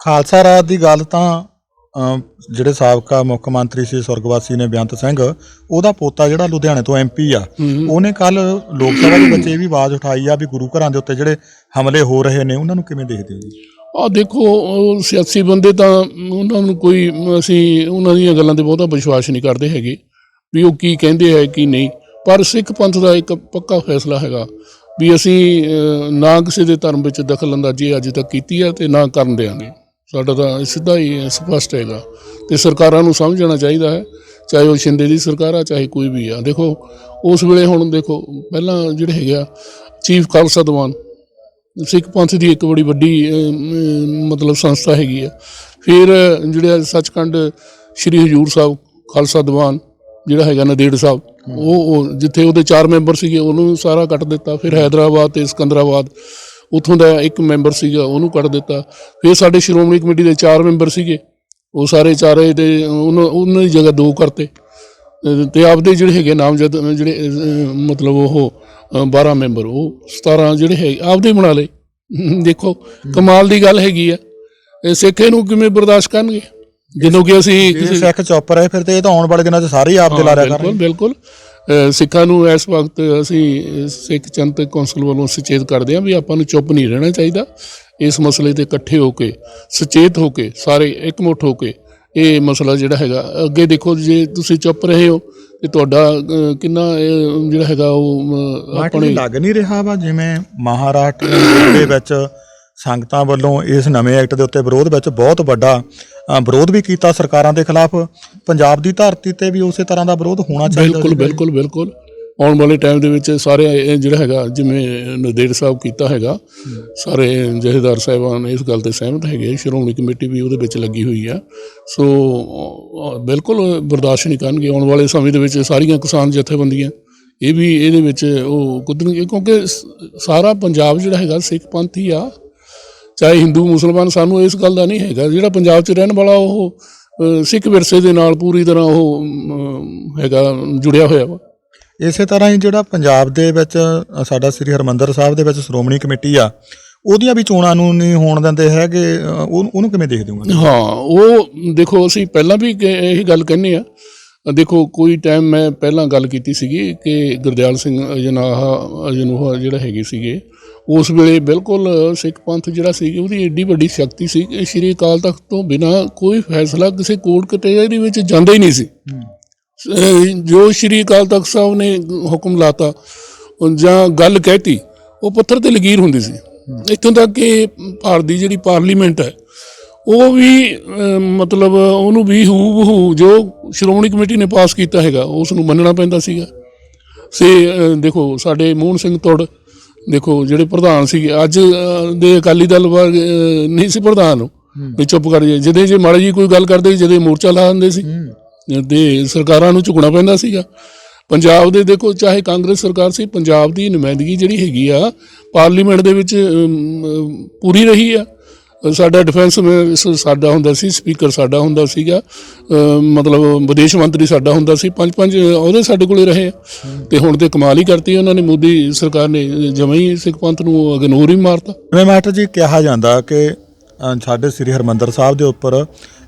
ਖਾਲਸਾ ਰਾਜ ਦੀ ਗੱਲ ਤਾਂ ਜਿਹੜੇ ਸਾਬਕਾ ਮੁੱਖ ਮੰਤਰੀ ਸੀ ਸੁਰਗਵਾਸੀ ਨੇ ਬੇਅੰਤ ਸਿੰਘ ਉਹਦਾ ਪੋਤਾ ਜਿਹੜਾ ਲੁਧਿਆਣੇ ਤੋਂ ਐਮਪੀ ਆ। ਉਹਨੇ ਕੱਲ ਲੋਕ ਸਭਾ ਦੇ ਵਿੱਚ ਇਹ ਵੀ ਆਵਾਜ਼ ਉਠਾਈ ਆ ਵੀ ਗੁਰੂ ਘਰਾਂ ਦੇ ਉੱਤੇ ਜਿਹੜੇ ਹਮਲੇ ਹੋ ਰਹੇ ਨੇ ਉਹਨਾਂ ਨੂੰ ਕਿਵੇਂ ਦੇਖਦੇ ਹੋ ਜੀ? ਆ ਦੇਖੋ ਉਹ ਸਿਆਸੀ ਬੰਦੇ ਤਾਂ ਉਹਨਾਂ ਨੂੰ ਕੋਈ ਅਸੀਂ ਉਹਨਾਂ ਦੀਆਂ ਗੱਲਾਂ ਤੇ ਬਹੁਤਾ ਵਿਸ਼ਵਾਸ ਨਹੀਂ ਕਰਦੇ ਹੈਗੇ ਵੀ ਉਹ ਕੀ ਕਹਿੰਦੇ ਹੈ ਕੀ ਨਹੀਂ। ਪਰ ਸਿੱਖ ਪੰਥ ਦਾ ਇੱਕ ਪੱਕਾ ਫੈਸਲਾ ਹੈਗਾ ਵੀ ਅਸੀਂ ਨਾ ਕਿਸੇ ਦੇ ਧਰਮ ਵਿੱਚ ਦਖਲ ਅੰਦਾਜ਼ੀ ਅੱਜ ਤੱਕ ਕੀਤੀ ਹੈ ਤੇ ਨਾ ਕਰਨ ਦੇਵਾਂਗੇ ਸਾਡਾ ਤਾਂ ਸਿੱਧਾ ਹੀ ਸਪਸ਼ਟ ਹੈਗਾ ਤੇ ਸਰਕਾਰਾਂ ਨੂੰ ਸਮਝਣਾ ਚਾਹੀਦਾ ਹੈ, ਚਾਹੇ ਉਹ ਸ਼ਿੰਦੇ ਦੀ ਸਰਕਾਰ ਆ, ਚਾਹੇ ਕੋਈ ਵੀ ਆ। ਦੇਖੋ, ਉਸ ਵੇਲੇ ਹੁਣ ਦੇਖੋ, ਪਹਿਲਾਂ ਜਿਹੜੇ ਹੈਗੇ ਆ, ਚੀਫ ਖਾਲਸਾ ਦੀਵਾਨ, ਸਿੱਖ ਪੰਥ ਦੀ ਇੱਕ ਬੜੀ ਵੱਡੀ ਮਤਲਬ ਸੰਸਥਾ ਹੈਗੀ ਆ। ਫਿਰ ਜਿਹੜੇ ਸੱਚਖੰਡ ਸ੍ਰੀ ਹਜੂਰ ਸਾਹਿਬ ਖਾਲਸਾ ਦੀਵਾਨ ਜਿਹੜਾ ਹੈਗਾ ਨਦੇੜ ਸਾਹਿਬ ਉਹ ਉਹ ਜਿੱਥੇ ਉਹਦੇ ਚਾਰ ਮੈਂਬਰ ਸੀਗੇ ਉਹਨੂੰ ਸਾਰਾ ਕੱਟ ਦਿੱਤਾ। ਫਿਰ ਹੈਦਰਾਬਾਦ ਤੇ ਸਿਕੰਦਰਾਬਾਦ ਉੱਥੋਂ ਦਾ ਇੱਕ ਮੈਂਬਰ ਸੀਗਾ ਉਹਨੂੰ ਕੱਟ ਦਿੱਤਾ। ਫਿਰ ਸਾਡੇ ਸ਼੍ਰੋਮਣੀ ਕਮੇਟੀ ਦੇ ਚਾਰ ਮੈਂਬਰ ਸੀਗੇ। ਉਹ ਸਾਰੇ ਚਾਰੇ ਤੇ ਉਹਨਾਂ ਉਹਨਾਂ ਦੀ ਜਗ੍ਹਾ ਦੋ ਕਰਤੇ। ਅਹ ਤੇ ਆਪਦੇ ਜਿਹੜੇ ਹੈਗੇ ਨਾਮਜ਼ਦ ਜਿਹੜੇ ਮਤਲਬ ਉਹ ਅਹ, 12 ਮੈਂਬਰ ਉਹ 17 ਜਿਹੜੇ ਹੈ ਆਪਦੇ ਬਣਾ ਲਏ। ਦੇਖੋ ਕਮਾਲ ਦੀ ਗੱਲ ਹੈਗੀ ਆ। ਇਹ ਸਿੱਖ ਇਹਨੂੰ ਕਿਵੇਂ ਬਰਦਾਸ਼ਤ ਕਰਨਗੇ? ਜਦੋਂ ਕਿ ਅਸੀਂ ਜੇ ਕਿਸੇ ਸਿੱਖ ਚੁੱਪ ਰਹੇ ਫਿਰ ਤੇ ਇਹ ਤਾਂ ਆਉਣ ਵਾਲੇ ਦਿਨਾਂ 'ਚ ਸਾਰੇ ਹੀ ਆਪ ਦੇ ਲਾ ਰਿਆ ਬਿਲਕੁਲ ਕਰਨਗੇ ਬਿਲਕੁਲ। ਅਹ ਸਿੱਖਾਂ ਨੂੰ ਇਸ ਵਕਤ ਅਸੀਂ ਸਿੱਖ ਚੰਤ ਕੌਂਸਲ ਵੱਲੋਂ ਸੁਚੇਤ ਕਰਦੇ ਹਾਂ ਵੀ ਆਪਾਂ ਨੂੰ ਚੁੱਪ ਨਹੀਂ ਰਹਿਣਾ ਚਾਹੀਦਾ। ਇਸ ਮਸਲੇ ਤੇ ਇਕੱਠੇ ਹੋ ਕੇ ਸੁਚੇਤ ਹੋ ਕੇ ਸਾਰੇ ਇਕਮੁੱਠ ਹੋ ਕੇ ਇਹ ਮਸਲਾ ਜਿਹੜਾ ਹੈਗਾ ਅੱਗੇ ਦੇਖੋ ਜੇ ਤੁਸੀਂ ਚੁੱਪ ਰਹੇ ਹੋ ਤੇ ਤੁਹਾਡਾ ਕਿੰਨਾ ਇਹ ਜਿਹੜਾ ਹੈਗਾ ਉਹ ਆਪਣੇ ਆਪਣੇ ਲੱਗ ਨਹੀਂ ਰਿਹਾ ਵਾ ਜਿਵੇਂ ਮਹਾਰਾਸ਼ਟਰ ਦੇ ਵਿੱਚ ਸੰਗਤਾਂ ਵੱਲੋਂ ਇਸ ਨਵੇਂ ਐਕਟ ਦੇ ਉੱਤੇ ਵਿਰੋਧ ਵਿੱਚ ਬਹੁਤ ਵੱਡਾ ਅ, ਵਿਰੋਧ ਵੀ ਕੀਤਾ ਸਰਕਾਰਾਂ ਦੇ ਖਿਲਾਫ। ਪੰਜਾਬ ਦੀ ਧਰਤੀ ਤੇ ਵੀ ਉਸੇ ਤਰ੍ਹਾਂ ਦਾ ਵਿਰੋਧ ਹੋਣਾ ਚਾਹੀਦਾ ਬਿਲਕੁਲ। ਬਿਲਕੁਲ ਬਿਲਕੁਲ। ਆਉਣ ਵਾਲੇ ਟਾਈਮ ਦੇ ਵਿੱਚ ਸਾਰੇ ਇਹ ਜਿਹੜਾ ਹੈਗਾ ਜਿਵੇਂ ਨਦੇੜ ਸਾਹਿਬ ਕੀਤਾ ਹੈਗਾ ਸਾਰੇ ਜਥੇਦਾਰ ਸਾਹਿਬਾਨ ਇਸ ਗੱਲ ਤੇ ਸਹਿਮਤ ਹੈਗੇ ਸ਼੍ਰੋਮਣੀ ਕਮੇਟੀ ਵੀ ਉਹਦੇ ਵਿੱਚ ਲੱਗੀ ਹੋਈ ਆ। ਸੋ ਬਿਲਕੁਲ ਬਰਦਾਸ਼ਤ ਨਹੀਂ ਕਰਨਗੇ। ਆਉਣ ਵਾਲੇ ਸਮੇਂ ਦੇ ਵਿੱਚ ਸਾਰੀਆਂ ਕਿਸਾਨ ਜਥੇਬੰਦੀਆਂ ਇਹ ਵੀ ਇਹਦੇ ਵਿੱਚ ਉਹ ਕੁੱਦਣਗੇ ਕਿਉਂਕਿ ਸਾਰਾ ਪੰਜਾਬ ਜਿਹੜਾ ਹੈਗਾ ਸਿੱਖ ਪੰਥ ਆ। ਚਾਹੇ ਹਿੰਦੂ ਮੁਸਲਮਾਨ ਸਾਨੂੰ ਇਸ ਗੱਲ ਦਾ ਨਹੀਂ ਹੈਗਾ। ਜਿਹੜਾ ਪੰਜਾਬ 'ਚ ਰਹਿਣ ਵਾਲਾ ਉਹ ਸਿੱਖ ਵਿਰਸੇ ਦੇ ਨਾਲ ਪੂਰੀ ਤਰ੍ਹਾਂ ਉਹ ਹੈਗਾ ਜੁੜਿਆ ਹੋਇਆ ਵਾ। ਇਸੇ ਤਰ੍ਹਾਂ ਹੀ ਜਿਹੜਾ ਪੰਜਾਬ ਦੇ ਵਿੱਚ ਸਾਡਾ ਸ੍ਰੀ ਹਰਮੰਦਰ ਸਾਹਿਬ ਦੇ ਵਿੱਚ ਸ਼੍ਰੋਮਣੀ ਕਮੇਟੀ ਆ ਉਹਦੀਆਂ ਵੀ ਚੋਣਾਂ ਨੂੰ ਨਹੀਂ ਹੋਣ ਦਿੰਦੇ ਹੈਗੇ ਉਹਨੂੰ ਕਿਵੇਂ ਦੇਖਦੇ ਹੋ? ਹਾਂ ਉਹ ਦੇਖੋ ਅਸੀਂ ਪਹਿਲਾਂ ਵੀ ਇਹ ਗੱਲ ਕਹਿੰਦੇ ਆ। ਦੇਖੋ ਕੋਈ ਟਾਈਮ ਮੈਂ ਪਹਿਲਾਂ ਗੱਲ ਕੀਤੀ ਸੀਗੀ ਕਿ ਗੁਰਦਿਆਲ ਸਿੰਘ ਅਜਨਾਹ ਅਜਨੂਹਾ ਜਿਹੜਾ ਹੈਗੇ ਸੀਗੇ ਉਸ ਵੇਲੇ ਬਿਲਕੁਲ ਸਿੱਖ ਪੰਥ ਜਿਹੜਾ ਸੀ ਉਹਦੀ ਏਡੀ ਵੱਡੀ ਸ਼ਕਤੀ ਸੀ ਕਿ ਸ਼੍ਰੀ ਅਕਾਲ ਤਖਤ ਤੋਂ ਬਿਨਾ ਕੋਈ ਫੈਸਲਾ ਕਿਸੇ ਕੋਰਟ ਕਚਹਿਰੀ ਵਿੱਚ ਜਾਂਦਾ ਹੀ ਨਹੀਂ ਸੀ। ਜੋ ਸ਼੍ਰੀ ਅਕਾਲ ਤਖਤ ਸਾਹਿਬ ਨੇ ਹੁਕਮ ਲਾਤਾ ਜਾਂ ਗੱਲ ਕਹਿਤੀ ਉਹ ਪੱਥਰ ਤੇ ਲਕੀਰ ਹੁੰਦੀ ਸੀ। ਇੱਥੋਂ ਤੱਕ ਕਿ ਭਾਰਤ ਦੀ ਜਿਹੜੀ ਪਾਰਲੀਮੈਂਟ ਹੈ ਉਹ ਵੀ ਮਤਲਬ ਉਹਨੂੰ ਵੀ ਹੂ ਬਹੂ ਜੋ ਸ਼੍ਰੋਮਣੀ ਕਮੇਟੀ ਨੇ ਪਾਸ ਕੀਤਾ ਹੈਗਾ ਉਸ ਨੂੰ ਮੰਨਣਾ ਪੈਂਦਾ ਸੀਗਾ। ਸੇ ਦੇਖੋ ਸਾਡੇ ਮੋਹਨ ਸਿੰਘ ਤੁੜ ਦੇਖੋ ਜਿਹੜੇ ਪ੍ਰਧਾਨ ਸੀਗੇ ਅੱਜ ਦੇ ਅਕਾਲੀ ਦਲ ਵਰਗ ਨਹੀਂ ਸੀ ਪ੍ਰਧਾਨ ਵੀ ਚੁੱਪ ਕਰ ਜੇ ਜਦੇ ਜੇ ਮਾੜੀ ਜੀ ਕੋਈ ਗੱਲ ਕਰਦੇ ਜਦੇ ਮੋਰਚਾ ਲਾ ਦਿੰਦੇ ਸੀ ਤੇ ਸਰਕਾਰਾਂ ਨੂੰ ਝੁਕਣਾ ਪੈਂਦਾ ਸੀਗਾ। ਪੰਜਾਬ ਦੇ ਦੇਖੋ ਚਾਹੇ ਕਾਂਗਰਸ ਸਰਕਾਰ ਸੀ ਪੰਜਾਬ ਦੀ ਨੁਮਾਇੰਦਗੀ ਜਿਹੜੀ ਹੈਗੀ ਆ ਪਾਰਲੀਮੈਂਟ ਦੇ ਵਿੱਚ ਪੂਰੀ ਰਹੀ ਆ। ਸਾਡਾ ਡਿਫੈਂਸ ਮਿਨਿਸਟਰ ਸਾਡਾ ਹੁੰਦਾ ਸੀ ਸਪੀਕਰ ਸਾਡਾ ਹੁੰਦਾ ਸੀਗਾ ਮਤਲਬ ਵਿਦੇਸ਼ ਮੰਤਰੀ ਸਾਡਾ ਹੁੰਦਾ ਸੀ, ਪੰਜ ਪੰਜ ਉਹਦੇ ਸਾਡੇ ਕੋਲੇ ਰਹੇ ਆ। ਤੇ ਹੁਣ ਤੇ ਕਮਾਲ ਹੀ ਕਰਤੀ ਉਹਨਾਂ ਨੇ, ਮੋਦੀ ਸਰਕਾਰ ਨੇ, ਜਮਾਂ ਹੀ ਸਿੱਖ ਪੰਥ ਨੂੰ ਇਗਨੋਰ ਹੀ ਮਾਰਤਾ। ਜਿਵੇਂ ਮਾਸਟਰ ਜੀ ਕਿਹਾ ਜਾਂਦਾ ਕਿ ਸਾਡੇ ਸ੍ਰੀ ਹਰਮੰਦਰ ਸਾਹਿਬ ਦੇ ਉੱਪਰ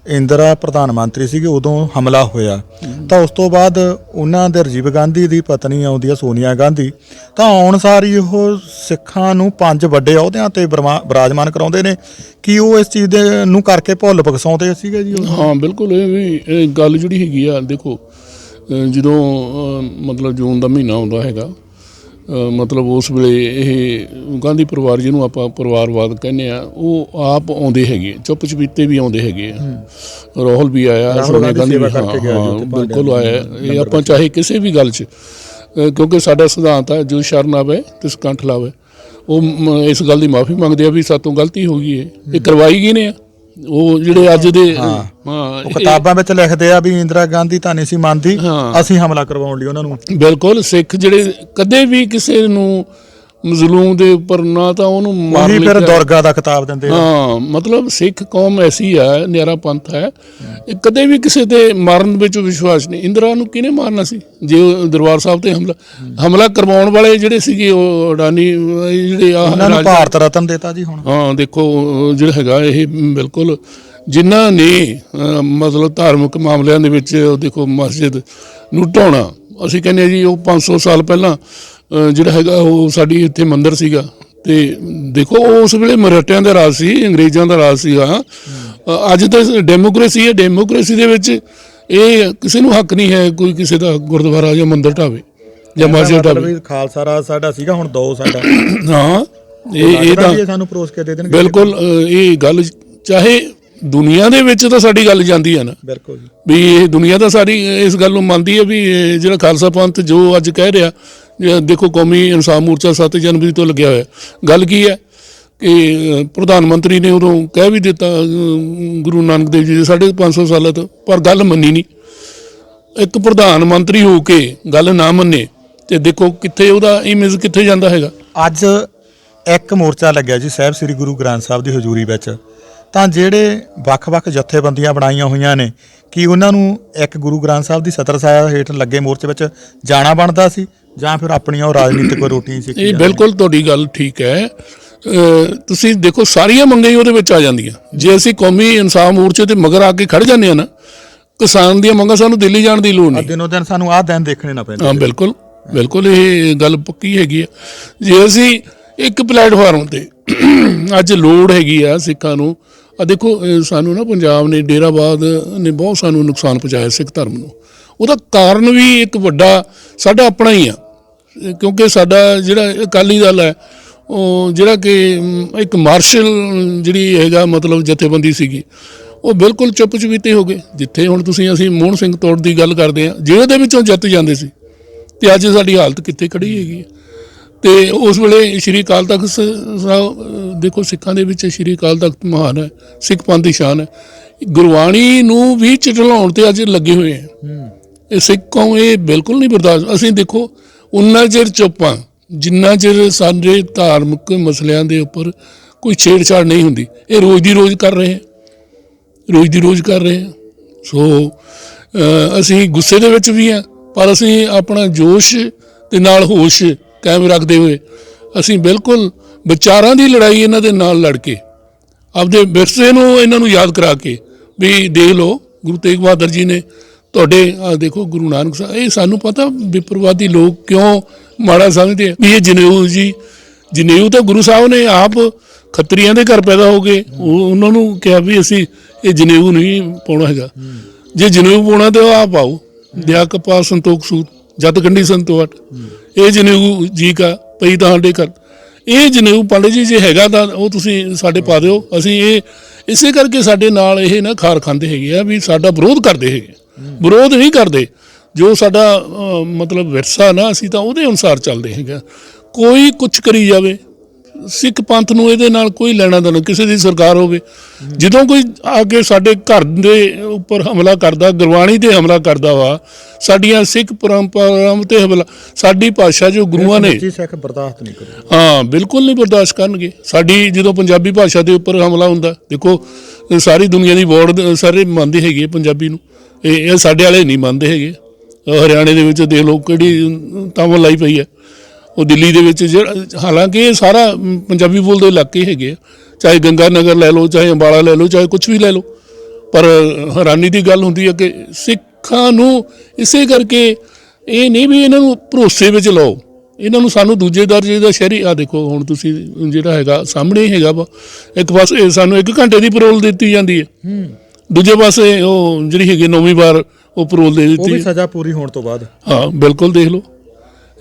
ਇੰਦਰਾ ਪ੍ਰਧਾਨ ਮੰਤਰੀ ਸੀਗੇ, ਉਦੋਂ ਹਮਲਾ ਹੋਇਆ। ਤਾਂ ਉਸ ਤੋਂ ਬਾਅਦ ਉਹਨਾਂ ਦੇ ਰਾਜੀਵ ਗਾਂਧੀ ਦੀ ਪਤਨੀ ਆਉਂਦੀ ਆ, ਸੋਨੀਆ ਗਾਂਧੀ। ਤਾਂ ਆਉਣ ਸਾਰ ਹੀ ਉਹ ਸਿੱਖਾਂ ਨੂੰ ਪੰਜ ਵੱਡੇ ਅਹੁਦਿਆਂ ਤੇ ਬਰਮਾ- ਬਿਰਾਜਮਾਨ ਕਰਾਉਂਦੇ ਨੇ। ਕਿ ਉਹ ਇਸ ਚੀਜ਼ ਦੇ ਨੂੰ ਕਰਕੇ ਭੁੱਲ ਬਖਸਾਉਂਦੇ ਸੀਗੇ ਜੀ ਹਾਂ, ਬਿਲਕੁਲ ਇਹ ਵੀ, ਇਹ ਗੱਲ ਜਿਹੜੀ ਹੈਗੀ ਆ, ਦੇਖੋ ਜਦੋਂ ਮਤਲਬ ਜੂਨ ਦਾ ਮਹੀਨਾ ਆਉਂਦਾ ਹੈਗਾ ਮਤਲਬ ਉਸ ਵੇਲੇ ਇਹ ਗਾਂਧੀ ਪਰਿਵਾਰ ਜਿਹਨੂੰ ਆਪਾਂ ਪਰਿਵਾਰਵਾਦ ਕਹਿੰਦੇ ਆ ਉਹ ਆਪ ਆਉਂਦੇ ਹੈਗੇ ਚੁੱਪ ਚਪੀਤੇ ਵੀ ਆਉਂਦੇ ਹੈਗੇ ਆ। ਰਾਹੁਲ ਵੀ ਆਇਆ ਸੋਨੀਆ ਗਾਂਧੀ ਵੀ ਹਾਂ ਬਿਲਕੁਲ ਆਇਆ। ਇਹ ਆਪਾਂ ਚਾਹੇ ਕਿਸੇ ਵੀ ਗੱਲ 'ਚ ਕਿਉਂਕਿ ਸਾਡਾ ਸਿਧਾਂਤ ਹੈ ਜੋ ਸ਼ਰਨ ਆਵੇ ਤਿਸ ਕੰਠ ਲਾਵੇ। ਉਹ ਇਸ ਗੱਲ ਦੀ ਮਾਫੀ ਮੰਗਦੇ ਆ ਵੀ ਸਾਤੋਂ ਗਲਤੀ ਹੋ ਗਈ ਹੈ ਇਹ ਕਰਵਾਈ ਗਈ ਨੇ ਆ? ਉਹ ਜਿਹੜੇ ਅੱਜ ਦੇ ਹਾਂ ਉਹ ਕਿਤਾਬਾਂ ਵਿੱਚ ਲਿਖਦੇ ਆ ਵੀ ਇੰਦਰਾ ਗਾਂਧੀ ਤਾਂ ਨਹੀਂ ਸੀ ਮੰਨਦੀ ਹਾਂ। ਅਸੀਂ ਹਮਲਾ ਕਰਵਾਉਣ ਲਈ ਉਹਨਾਂ ਨੂੰ ਬਿਲਕੁਲ ਸਿੱਖ ਜਿਹੜੇ ਕਦੇ ਵੀ ਕਿਸੇ ਨੂੰ ਮਜ਼ਲੂਮ ਦੇ ਉੱਪਰ ਨਾ ਤਾਂ ਉਹਨੂੰ ਮਾਰ ਉਹੀ ਫਿਰ ਦੁਰਗਾ ਦਾ ਖਿਤਾਬ ਦਿੰਦੇ ਆ। ਹਾਂ ਮਤਲਬ ਸਿੱਖ ਕੌਮ ਐਸੀ ਹੈ ਨਿਆਰਾ ਪੰਥ ਹੈ। ਇਹ ਕਦੇ ਵੀ ਕਿਸੇ ਤੇ ਮਾਰਨ ਵਿੱਚ ਵਿਸ਼ਵਾਸ ਨਹੀਂ। ਇੰਦਰਾ ਨੂੰ ਕਿਹਨੇ ਮਾਰਨਾ ਸੀ? ਜੇ ਦਰਬਾਰ ਸਾਹਿਬ ਤੇ ਹਮਲਾ ਹਮਲਾ ਕਰਵਾਉਣ ਵਾਲੇ ਜਿਹੜੇ ਸੀਗੇ ਉਹ ਅਡਾਨੀ ਜਿਹੜੇ ਆ ਉਹਨਾਂ ਨੂੰ ਭਾਰਤ ਰਤਨ ਦੇਤਾ ਜੀ ਹੁਣ। ਹਾਂ ਦੇਖੋ ਜਿਹੜਾ ਹੈਗਾ ਇਹ ਬਿਲਕੁਲ ਜਿਨ੍ਹਾਂ ਨੇ ਮਤਲਬ ਧਾਰਮਿਕ ਮਾਮਲਿਆਂ ਦੇ ਵਿੱਚ ਦੇਖੋ ਮਸਜਿਦ ਨੂੰ ਢਾਉਣਾ। ਅਸੀਂ ਕਹਿੰਦੇ ਜੀ ਉਹ 500 ਸਾਲ ਪਹਿਲਾਂ ਜਿਹੜਾ ਹੈਗਾ ਉਹ ਸਾਡੀ ਇੱਥੇ ਮੰਦਿਰ ਸੀਗਾ। ਤੇ ਦੇਖੋ ਉਸ ਵੇਲੇ ਮਰਾਠਿਆਂ ਦਾ ਰਾਜ ਸੀ ਅੰਗਰੇਜ਼ਾਂ ਦਾ ਰਾਜ ਸੀਗਾ। ਅੱਜ ਤਾਂ ਡੈਮੋਕ੍ਰੇਸੀ ਹੈ। ਡੈਮੋਕ੍ਰੇਸੀ ਦੇ ਵਿੱਚ ਇਹ ਕਿਸੇ ਨੂੰ ਹੱਕ ਨਹੀਂ ਹੈ ਕੋਈ ਕਿਸੇ ਦਾ ਗੁਰਦੁਆਰਾ ਜਾਂ ਮੰਦਿਰ ਢਾਵੇ ਜਾਂ ਮਸਜਿਦ ਢਾਵੇ। ਖਾਲਸਾ ਰਾਜ ਸਾਡਾ ਸੀਗਾ ਹੁਣ ਦੋ ਸਾਡਾ। ਹਾਂ ਇਹ ਇਹ ਤਾਂ ਸਾਨੂੰ ਪਰੋਸ ਕੇ ਦੇ ਦੇਣਗੇ। ਬਿਲਕੁਲ ਇਹ ਗੱਲ ਚਾਹੇ ਦੁਨੀਆ ਦੇ ਵਿੱਚ ਤਾਂ ਸਾਡੀ ਗੱਲ ਜਾਂਦੀ ਹੈ ਨਾ। ਬਿਲਕੁਲ ਵੀ ਇਹ ਦੁਨੀਆ ਤਾਂ ਸਾਰੀ ਇਸ ਗੱਲ ਨੂੰ ਮੰਨਦੀ ਹੈ ਵੀ ਜਿਹੜਾ ਖਾਲਸਾ ਪੰਥ ਜੋ ਅੱਜ ਕਹਿ ਰਿਹਾ ਦੇਖੋ ਕੌਮੀ ਇਨਸਾਫ ਮੋਰਚਾ 7 ਜਨਵਰੀ ਤੋਂ ਲੱਗਿਆ ਹੋਇਆ। ਗੱਲ ਕੀ ਹੈ ਕਿ ਪ੍ਰਧਾਨ ਮੰਤਰੀ ਨੇ ਉਦੋਂ ਕਹਿ ਵੀ ਦਿੱਤਾ ਗੁਰੂ ਨਾਨਕ ਦੇਵ ਜੀ ਦੇ ਸਾਢੇ 500 ਸਾਲਾਂ ਤੋਂ, ਪਰ ਗੱਲ ਮੰਨੀ ਨਹੀਂ। ਇੱਕ ਪ੍ਰਧਾਨ ਮੰਤਰੀ ਹੋ ਕੇ ਗੱਲ ਨਾ ਮੰਨੇ ਤੇ ਦੇਖੋ ਕਿੱਥੇ ਉਹਦਾ ਇਮੇਜ ਕਿੱਥੇ ਜਾਂਦਾ ਹੈਗਾ। ਅੱਜ ਇੱਕ ਮੋਰਚਾ ਲੱਗਿਆ ਜੀ, ਸਾਹਿਬ ਸ੍ਰੀ ਗੁਰੂ ਗ੍ਰੰਥ ਸਾਹਿਬ ਦੀ ਹਜ਼ੂਰੀ ਵਿੱਚ। ਤਾਂ ਜਿਹੜੇ ਵੱਖ-ਵੱਖ ਜਥੇਬੰਦੀਆਂ ਬਣਾਈਆਂ ਹੋਈਆਂ ਨੇ, ਕਿ ਉਹਨਾਂ ਨੂੰ ਇੱਕ ਗੁਰੂ ਗ੍ਰੰਥ ਸਾਹਿਬ ਦੀ ਸਤਰ ਸਾਇਆ ਹੇਠ ਲੱਗੇ ਮੋਰਚੇ ਵਿੱਚ ਜਾਣਾ ਬਣਦਾ ਸੀ? ਜਾਂ ਫਿਰ ਆਪਣੀਆਂ ਉਹ ਰਾਜਨੀਤਿਕ ਰੋਟੀਆਂ ਸਿੱਖੀ ਇਹ? ਬਿਲਕੁਲ ਤੁਹਾਡੀ ਗੱਲ ਠੀਕ ਹੈ। ਤੁਸੀਂ ਦੇਖੋ ਸਾਰੀਆਂ ਮੰਗਾਂ ਹੀ ਉਹਦੇ ਵਿੱਚ ਆ ਜਾਂਦੀਆਂ। ਜੇ ਅਸੀਂ ਕੌਮੀ ਇਨਸਾਫ ਮੋਰਚੇ ਤੇ ਮਗਰ ਆ ਕੇ ਖੜ ਜਾਂਦੇ ਆ ਨਾ ਕਿਸਾਨ ਦੀਆਂ ਮੰਗਾਂ ਸਾਨੂੰ ਦਿੱਲੀ ਜਾਣ ਦੀ ਲੋੜ ਨਹੀਂ। ਦਿਨੋ ਦਿਨ ਸਾਨੂੰ ਆਹ ਦਿਨ ਦੇਖਣੇ ਨਾ ਪੈਂਦੇ। ਹਾਂ ਬਿਲਕੁਲ। ਬਿਲਕੁਲ ਇਹ ਗੱਲ ਪੱਕੀ ਹੈਗੀ ਆ। ਜੇ ਅਸੀਂ ਇੱਕ ਪਲੇਟਫਾਰਮ ਤੇ ਅੱਜ ਲੋੜ ਹੈਗੀ ਆ ਸਿੱਖਾਂ ਨੂੰ ਆ ਦੇਖੋ ਸਾਨੂੰ ਨਾ ਪੰਜਾਬ ਨੇ ਡੇਰਾਬਾਦ ਨੇ ਬਹੁਤ ਸਾਨੂੰ ਨੁਕਸਾਨ ਪਹੁੰਚਾਇਆ ਸਿੱਖ ਧਰਮ ਨੂੰ। ਉਹਦਾ ਕਾਰਨ ਵੀ ਇੱਕ ਵੱਡਾ ਸਾਡਾ ਆਪਣਾ ਹੀ ਆ। ਕਿਉਂਕਿ ਸਾਡਾ ਜਿਹੜਾ ਅਕਾਲੀ ਦਲ ਹੈ ਉਹ ਜਿਹੜਾ ਕਿ ਇੱਕ ਮਾਰਸ਼ਲ ਜਿਹੜੀ ਹੈਗਾ ਮਤਲਬ ਜਥੇਬੰਦੀ ਸੀਗੀ ਉਹ ਬਿਲਕੁਲ ਚੁੱਪ ਚੁਪੀਤੇ ਹੋ ਗਏ। ਜਿੱਥੇ ਹੁਣ ਤੁਸੀਂ ਅਸੀਂ ਮੋਹਨ ਸਿੰਘ ਤੋੜ ਦੀ ਗੱਲ ਕਰਦੇ ਆ ਜਿਹੜੇ ਦੇ ਵਿੱਚੋਂ ਜਿੱਤ ਜਾਂਦੇ ਸੀ। ਤੇ ਅੱਜ ਸਾਡੀ ਹਾਲਤ ਕਿੱਥੇ ਖੜੀ ਹੈਗੀ ਤੇ ਉਸ ਵੇਲੇ ਸ਼੍ਰੀ ਅਕਾਲ ਤਖਤ ਸਾਹਿਬ ਦੇਖੋ ਸਿੱਖਾਂ ਦੇ ਵਿੱਚ ਸ਼੍ਰੀ ਅਕਾਲ ਤਖਤ ਮਹਾਨ ਹੈ ਸਿੱਖ ਪੰਥ ਦੀ ਸ਼ਾਨ ਹੈ। ਗੁਰਬਾਣੀ ਨੂੰ ਵੀ ਚਟਲਾਉਣ ਤੇ ਅੱਜ ਲੱਗੇ ਹੋਏ ਆ ਇਹ ਸਿੱਖ ਕੌਮ ਇਹ ਬਿਲਕੁਲ ਨਹੀਂ ਬਰਦਾਸ਼ਤ। ਅਸੀਂ ਦੇਖੋ ਉਨਾ ਚਿਰ ਚੁੱਪਾਂ ਜਿੰਨਾ ਚਿਰ ਸਾਡੇ ਧਾਰਮਿਕ ਮਸਲਿਆਂ ਦੇ ਉੱਪਰ ਕੋਈ ਛੇੜਛਾੜ ਨਹੀਂ ਹੁੰਦੀ, ਇਹ ਰੋਜ਼ ਦੀ ਰੋਜ਼ ਕਰ ਰਹੇ ਆ। ਰੋਜ਼ ਦੀ ਰੋਜ਼ ਕਰ ਰਹੇ ਆ। ਸੋ ਅਸੀਂ ਗੁੱਸੇ ਦੇ ਵਿੱਚ ਵੀ ਆ, ਪਰ ਅਸੀਂ ਆਪਣਾ ਜੋਸ਼ ਤੇ ਨਾਲ ਹੋਸ਼ ਕਾਇਮ ਰੱਖਦੇ ਹੋਏ ਅਸੀਂ ਬਿਲਕੁਲ ਵਿਚਾਰਾਂ ਦੀ ਲੜਾਈ ਇਹਨਾਂ ਦੇ ਨਾਲ ਲੜ ਕੇ, ਆਪਦੇ ਵਿਰਸੇ ਨੂੰ ਇਹਨਾਂ ਨੂੰ ਯਾਦ ਕਰਾ ਕੇ ਵੀ ਦੇਖ ਲਓ, ਗੁਰੂ ਤੇਗ ਬਹਾਦਰ ਜੀ ਨੇ ਤੁਹਾਡੇ, ਆ ਦੇਖੋ ਗੁਰੂ ਨਾਨਕ ਸਾਹਿਬ, ਇਹ ਸਾਨੂੰ ਪਤਾ ਵਿਪਰਵਾਦੀ ਲੋਕ ਕਿਉਂ ਮਾੜਾ ਸਮਝਦੇ ਆ? ਵੀ ਇਹ ਜਨੇਊ ਜੀ, ਜਨੇਊ ਤਾਂ ਗੁਰੂ ਸਾਹਿਬ ਨੇ ਆਪ ਖੱਤਰੀਆਂ ਦੇ ਘਰ ਪੈਦਾ ਹੋ ਗਏ। ਉਹ ਉਹਨਾਂ ਨੂੰ ਕਿਹਾ ਵੀ ਅਸੀਂ ਇਹ ਜਨੇਊ ਨਹੀਂ ਪਾਉਣਾ ਹੈਗਾ। ਜੇ ਜਨੇਊ ਪਾਉਣਾ ਤੇ ਉਹ ਆ ਪਾਓ ਦਿਆ ਕਪਾ ਸੰਤੋਖ ਸੂਤ, ਜਤ ਗੰਢੀ ਸੰਤੋਟ ਇਹ ਜਨੇਊ ਜੀ ਕਾ ਪਈ ਤਾਂ ਸਾਡੇ ਘਰ। ਇਹ ਜਨੇਊ ਪਾਂਡੇ ਜੀ ਜੇ ਹੈਗਾ ਤਾਂ ਉਹ ਤੁਸੀਂ ਸਾਡੇ ਪਾ ਦਿਓ। ਅਸੀਂ ਇਹ, ਇਸੇ ਕਰਕੇ ਸਾਡੇ ਨਾਲ ਇਹ ਨਾ ਖਾਰ ਖਾਂਦੇ ਹੈਗੇ ਆ ਵੀ ਸਾਡਾ ਵਿਰੋਧ ਕਰਦੇ ਹੈਗੇ ਵਿਰੋਧ ਨਹੀਂ ਕਰਦੇ। ਜੋ ਸਾਡਾ ਮਤਲਬ ਵਿਰਸਾ ਨਾ ਅਸੀਂ ਤਾਂ ਉਹਦੇ ਅਨੁਸਾਰ ਚੱਲਦੇ ਹੈਗੇ ਕੋਈ ਕੁਝ ਕਰੀ ਜਾਵੇ ਸਿੱਖ ਪੰਥ ਨੂੰ ਇਹਦੇ ਨਾਲ ਕੋਈ ਲੈਣਾ ਦੇਣਾ ਕਿਸੇ ਦੀ ਸਰਕਾਰ ਹੋਵੇ। ਜਦੋਂ ਕੋਈ ਆ ਕੇ ਸਾਡੇ ਘਰ ਦੇ ਉੱਪਰ ਹਮਲਾ ਕਰਦਾ ਗੁਰਬਾਣੀ ਤੇ ਹਮਲਾ ਕਰਦਾ ਵਾ ਸਾਡੀਆਂ ਸਿੱਖ ਪਰੰਪਰਾਵਾਂ ਤੇ ਹਮਲਾ ਸਾਡੀ ਭਾਸ਼ਾ ਜੋ ਗੁਰੂਆਂ ਨੇ ਸਿੱਖ ਬਰਦਾਸ਼ਤ ਨਹੀਂ ਕਰੂ ਹਾਂ ਬਿਲਕੁਲ ਨਹੀਂ ਬਰਦਾਸ਼ਤ ਕਰਨਗੇ। ਸਾਡੀ ਜਦੋਂ ਪੰਜਾਬੀ ਭਾਸ਼ਾ ਦੇ ਉੱਪਰ ਹਮਲਾ ਹੁੰਦਾ ਦੇਖੋ ਸਾਰੀ ਦੁਨੀਆ ਦੀ ਬੋਰਡ ਸਾਰੇ ਮੰਨਦੇ ਹੈਗੇ ਪੰਜਾਬੀ ਨੂੰ। ਇਹ ਇਹ ਸਾਡੇ ਵਾਲੇ ਨਹੀਂ ਮੰਨਦੇ ਹੈਗੇ। ਅਹ ਹਰਿਆਣੇ ਦੇ ਵਿੱਚ ਦੇਖ ਲਓ ਕਿਹੜੀ ਤਾਵਲ ਲਾਈ ਪਈ ਹੈ। ਉਹ ਦਿੱਲੀ ਦੇ ਵਿੱਚ ਜਿਹੜਾ ਹਾਲਾਂਕਿ ਇਹ ਸਾਰਾ ਮ, ਪੰਜਾਬੀ ਬੋਲਦੇ ਇਲਾਕੇ ਹੈਗੇ ਆ। ਚਾਹੇ ਗੰਗਾ ਨਗਰ ਲੈ ਲਓ ਚਾਹੇ ਅੰਬਾਲਾ ਲੈ ਲਓ ਚਾਹੇ ਕੁਝ ਵੀ ਲੈ ਲਓ। ਪਰ ਹੈਰਾਨੀ ਦੀ ਗੱਲ ਹੁੰਦੀ ਹੈ ਕਿ ਸਿੱਖਾਂ ਨੂੰ ਇਸੇ ਕਰਕੇ ਇਹ ਨਹੀਂ ਵੀ ਇਹਨਾਂ ਨੂੰ ਭਰੋਸੇ ਵਿੱਚ ਲਓ। ਇਹਨਾਂ ਨੂੰ ਸਾਨੂੰ ਦੂਜੇ ਦਰਜੇ ਦਾ ਸ਼ਹਿਰੀ ਆ ਦੇਖੋ ਹੁਣ ਤੁਸੀਂ ਜਿਹੜਾ ਹੈਗਾ ਸਾਹਮਣੇ ਹੈਗਾ ਵਾ। ਇੱਕ ਪਾਸੇ ਸਾਨੂੰ ਇੱਕ ਘੰਟੇ ਦੀ ਪਰੋਲ ਦਿੱਤੀ ਜਾਂਦੀ ਹੈ। ਦੂਜੇ ਪਾਸੇ ਉਹ ਜਿਹੜੀ ਹੈਗੀ ਨੌਵੀਂ ਵਾਰ ਉਹ ਪਰੋਲ ਦੇ ਉਹ ਵੀ। ਸਜ਼ਾ ਪੂਰੀ ਹੋਣ ਤੋਂ ਬਾਅਦ। ਹਾਂ ਬਿਲਕੁਲ ਦੇਖ ਲਓ।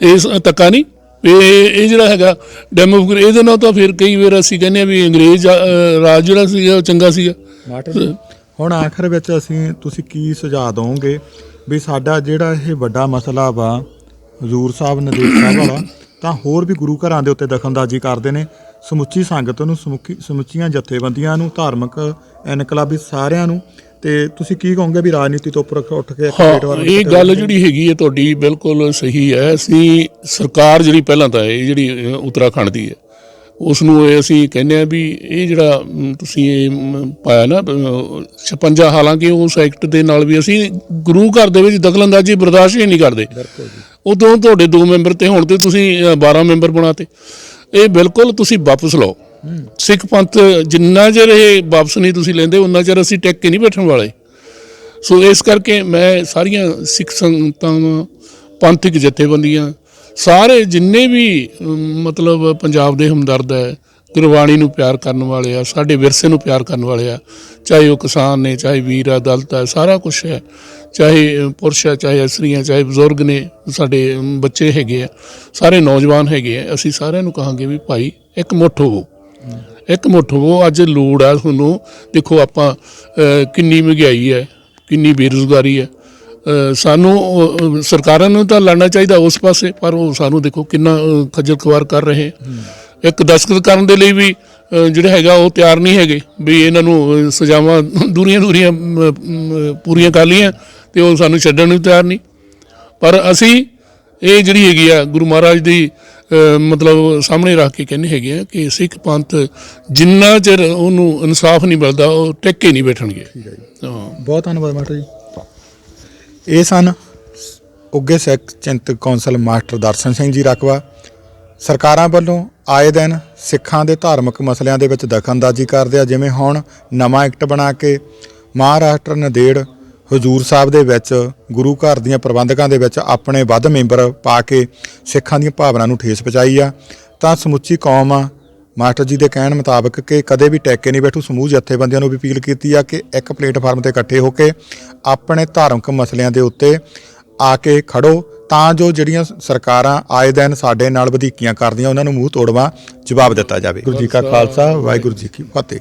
ਇਹ ਤੱਕਾ ਨਹੀਂ। ਇਹ ਇਹ ਜਿਹੜਾ ਹੈਗਾ ਡੈਮੋਕ੍ਰੇਸੀ ਇਹਦੇ ਨਾਲ ਤਾਂ ਫਿਰ ਕਈ ਵਾਰ ਅਸੀਂ ਕਹਿੰਦੇ ਆ ਵੀ ਅੰਗਰੇਜ਼ ਰਾਜ ਜਿਹੜਾ ਸੀਗਾ ਉਹ ਚੰਗਾ ਸੀਗਾ। ਮਾਰਟਨ ਹੁਣ ਆਖਰ ਵਿੱਚ ਅਸੀਂ ਤੁਸੀਂ ਕੀ ਸੁਝਾਅ ਦਵੋਗੇ ਵੀ ਸਾਡਾ ਜਿਹੜਾ ਇਹ ਵੱਡਾ ਮਸਲਾ ਵਾ ਹਜ਼ੂਰ ਸਾਹਿਬ ਨਦੇੜ ਸਾਹਿਬ ਵਾਲਾ ਤਾਂ ਹੋਰ ਵੀ ਗੁਰੂ ਘਰਾਂ ਦੇ ਉੱਤੇ ਦਖਲਅੰਦਾਜ਼ੀ ਕਰਦੇ ਨੇ। ਸਮੁੱਚੀ ਸੰਗਤ ਨੂੰ ਸਮੁੱਖੀ ਸਮੁੱਚੀਆਂ ਜਥੇਬੰਦੀਆਂ ਨੂੰ ਧਾਰਮਿਕ ਇਨਕਲਾਬੀ ਸਾਰਿਆਂ ਨੂੰ ਤੇ ਤੁਸੀਂ ਕੀ ਕਹੋਗੇ ਵੀ ਰਾਜਨੀਤੀ ਤੋਂ ਉੱਪਰ ਉੱਠ ਕੇ ਇੱਕ ਇਹ ਗੱਲ ਜਿਹੜੀ ਹੈਗੀ ਹੈ ਤੁਹਾਡੀ ਬਿਲਕੁਲ ਸਹੀ ਹੈ। ਅਸੀਂ ਸਰਕਾਰ ਜਿਹੜੀ ਪਹਿਲਾਂ ਤਾਂ ਇਹ ਜਿਹੜੀ ਉੱਤਰਾਖੰਡ ਦੀ ਹੈ ਉਸ ਨੂੰ ਇਹ ਅਸੀਂ ਕਹਿੰਦੇ ਆ ਵੀ ਇਹ ਜਿਹੜਾ ਤੁਸੀਂ ਇਹ ਪਾਇਆ ਨਾ ਅਹ, 56 ਹਾਲਾਂਕਿ ਉਸ ਐਕਟ ਦੇ ਨਾਲ ਵੀ ਅਸੀਂ ਗੁਰੂ ਘਰ ਦੇ ਵਿੱਚ ਦਖਲਅੰਦਾਜ਼ੀ ਬਰਦਾਸ਼ਤ ਹੀ ਨਹੀਂ ਕਰਦੇ। ਬਿਲਕੁਲ ਜੀ। ਉਦੋਂ ਤੁਹਾਡੇ ਦੋ ਮੈਂਬਰ ਤੇ ਹੁਣ ਤੇ ਤੁਸੀਂ ਅ, 12 ਮੈਂਬਰ ਬਣਾਤੇ। ਇਹ ਬਿਲਕੁਲ ਤੁਸੀਂ ਵਾਪਸ ਲਓ। ਸਿੱਖ ਪੰਥ ਜਿੰਨਾ ਚਿਰ ਇਹ ਵਾਪਸ ਨਹੀਂ ਤੁਸੀਂ ਲੈਂਦੇ, ਉਨਾ ਚਿਰ ਅਸੀਂ ਟੈਕ ਕੇ ਨਹੀਂ ਬੈਠਣ ਵਾਲੇ। ਸੋ ਇਸ ਕਰਕੇ ਮੈਂ ਸਾਰੀਆਂ ਸਿੱਖ ਸੰਗਤਾਂ ਪੰਥਕ ਜਥੇਬੰਦੀਆਂ, ਸਾਰੇ ਜਿੰਨੇ ਵੀ ਮਤਲਬ ਪੰਜਾਬ ਦੇ ਹਮਦਰਦ ਹੈ ਗੁਰਬਾਣੀ ਨੂੰ ਪਿਆਰ ਕਰਨ ਵਾਲੇ ਆ, ਸਾਡੇ ਵਿਰਸੇ ਨੂੰ ਪਿਆਰ ਕਰਨ ਵਾਲੇ ਆ। ਚਾਹੇ ਉਹ ਕਿਸਾਨ ਨੇ, ਚਾਹੇ ਵੀਰ ਆ, ਦਲਤ ਆ, ਸਾਰਾ ਕੁਝ ਹੈ। ਚਾਹੇ ਪੁਰਸ਼ ਹੈ ਚਾਹੇ ਇਸਤਰੀਆਂ ਚਾਹੇ ਬਜ਼ੁਰਗ ਨੇ, ਸਾਡੇ ਬੱਚੇ ਹੈਗੇ ਆ, ਸਾਰੇ ਨੌਜਵਾਨ ਹੈਗੇ ਆ। ਅਸੀਂ ਸਾਰਿਆਂ ਨੂੰ ਕਹਾਂਗੇ ਵੀ ਭਾਈ, ਇੱਕ ਮੁੱਠ ਹੋਵੋ। ਇੱਕ ਮੁੱਠ ਹੋਵੋ, ਅੱਜ ਲੋੜ ਆ ਤੁਹਾਨੂੰ, ਦੇਖੋ ਆਪਾਂ ਕਿੰਨੀ ਮਹਿੰਗਾਈ ਹੈ, ਕਿੰਨੀ ਬੇਰੁਜ਼ਗਾਰੀ ਹੈ। ਸਾਨੂੰ ਸਰਕਾਰਾਂ ਨੂੰ ਤਾਂ ਲੜਨਾ ਚਾਹੀਦਾ ਉਸ ਪਾਸੇ, ਪਰ ਉਹ ਸਾਨੂੰ ਦੇਖੋ ਕਿੰਨਾ ਖੱਜਲ ਖੁਆਰ ਕਰ ਰਹੇ। ਇੱਕ ਦਸਤਖਤ ਕਰਨ ਦੇ ਲਈ ਵੀ ਜਿਹੜਾ ਹੈਗਾ ਉਹ ਤਿਆਰ ਨਹੀਂ ਹੈਗੇ ਵੀ ਇਹਨਾਂ ਨੂੰ ਸਜ਼ਾਵਾਂ ਦੂਰੀਆਂ ਦੂਰੀਆਂ ਪੂਰੀਆਂ ਕਰ ਲਈਆਂ ਤੇ ਉਹ ਸਾਨੂੰ ਛੱਡਣ ਨੂੰ ਤਿਆਰ ਨਹੀਂ। ਪਰ ਅਸੀਂ ਇਹ ਜਿਹੜੀ ਹੈਗੀ ਆ ਗੁਰੂ ਮਹਾਰਾਜ ਦੀ ਮਤਲਬ ਸਾਹਮਣੇ ਰੱਖ ਕੇ ਕਹਿੰਦੇ ਹੈਗੇ ਆ ਕਿ ਸਿੱਖ ਪੰਥ ਜਿੰਨਾ ਚਿਰ ਉਹਨੂੰ ਇਨਸਾਫ ਨਹੀਂ ਮਿਲਦਾ ਉਹ ਟਿੱਕੇ ਨਹੀਂ ਬੈਠਣਗੇ। ਬਹੁਤ ਧੰਨਵਾਦ ਮਾਸਟਰ ਜੀ। ਇਹ ਸਨ ਉੱਗੇ ਸਿੱਖ ਚਿੰਤਕ ਕੌਂਸਲ ਮਾਸਟਰ ਦਰਸ਼ਨ ਸਿੰਘ ਜੀ ਰਕਵਾ ਸਰਕਾਰਾਂ ਵੱਲੋਂ ਆਏ ਦਿਨ ਸਿੱਖਾਂ ਦੇ ਧਾਰਮਿਕ ਮਸਲਿਆਂ ਦੇ ਵਿੱਚ ਦਖਲਅੰਦਾਜ਼ੀ ਕਰਦੇ ਆ, ਜਿਵੇਂ ਹੁਣ ਨਵਾਂ ਐਕਟ ਬਣਾ ਕੇ ਮਹਾਰਾਸ਼ਟਰ ਨਦੇੜ ਹਜੂਰ ਸਾਹਿਬ ਦੇ ਵਿੱਚ ਗੁਰੂ ਘਰ ਦੀਆਂ ਪ੍ਰਬੰਧਕਾਂ ਦੇ ਵਿੱਚ ਆਪਣੇ ਵੱਧ ਮੈਂਬਰ ਪਾ ਕੇ ਸਿੱਖਾਂ ਦੀਆਂ ਭਾਵਨਾ ਨੂੰ ਠੇਸ ਪਹੁੰਚਾਈ ਆ। ਤਾਂ ਸਮੁੱਚੀ ਕੌਮ ਆ, ਮਾਸਟਰ ਜੀ ਦੇ ਕਹਿਣ ਮੁਤਾਬਕ ਕਿ ਕਦੇ ਵੀ ਟੈਕੇ ਨਹੀਂ ਬੈਠੂ, ਸਮੂਹ ਜਥੇਬੰਦੀਆਂ ਨੂੰ ਵੀ ਅਪੀਲ ਕੀਤੀ ਆ ਕਿ ਇੱਕ ਪਲੇਟਫਾਰਮ ਤੇ ਇਕੱਠੇ ਹੋ ਕੇ ਆਪਣੇ ਧਾਰਮਿਕ ਮਸਲਿਆਂ ਦੇ ਉੱਤੇ ਆ ਕੇ ਖੜੋ ਤਾਂ ਜੋ ਜਿਹੜੀਆਂ ਸਰਕਾਰਾਂ ਆਏ ਦਿਨ ਸਾਡੇ ਨਾਲ ਵਧੀਕੀਆਂ ਕਰਦੀਆਂ ਉਹਨਾਂ ਨੂੰ ਮੂੰਹ ਤੋੜਵਾ ਜਵਾਬ ਦਿੱਤਾ ਜਾਵੇ। ਗੁਰੂ ਜੀ ਕਾ ਖਾਲਸਾ ਵਾਹਿਗੁਰੂ ਜੀ ਕੀ ਫਤਿਹ।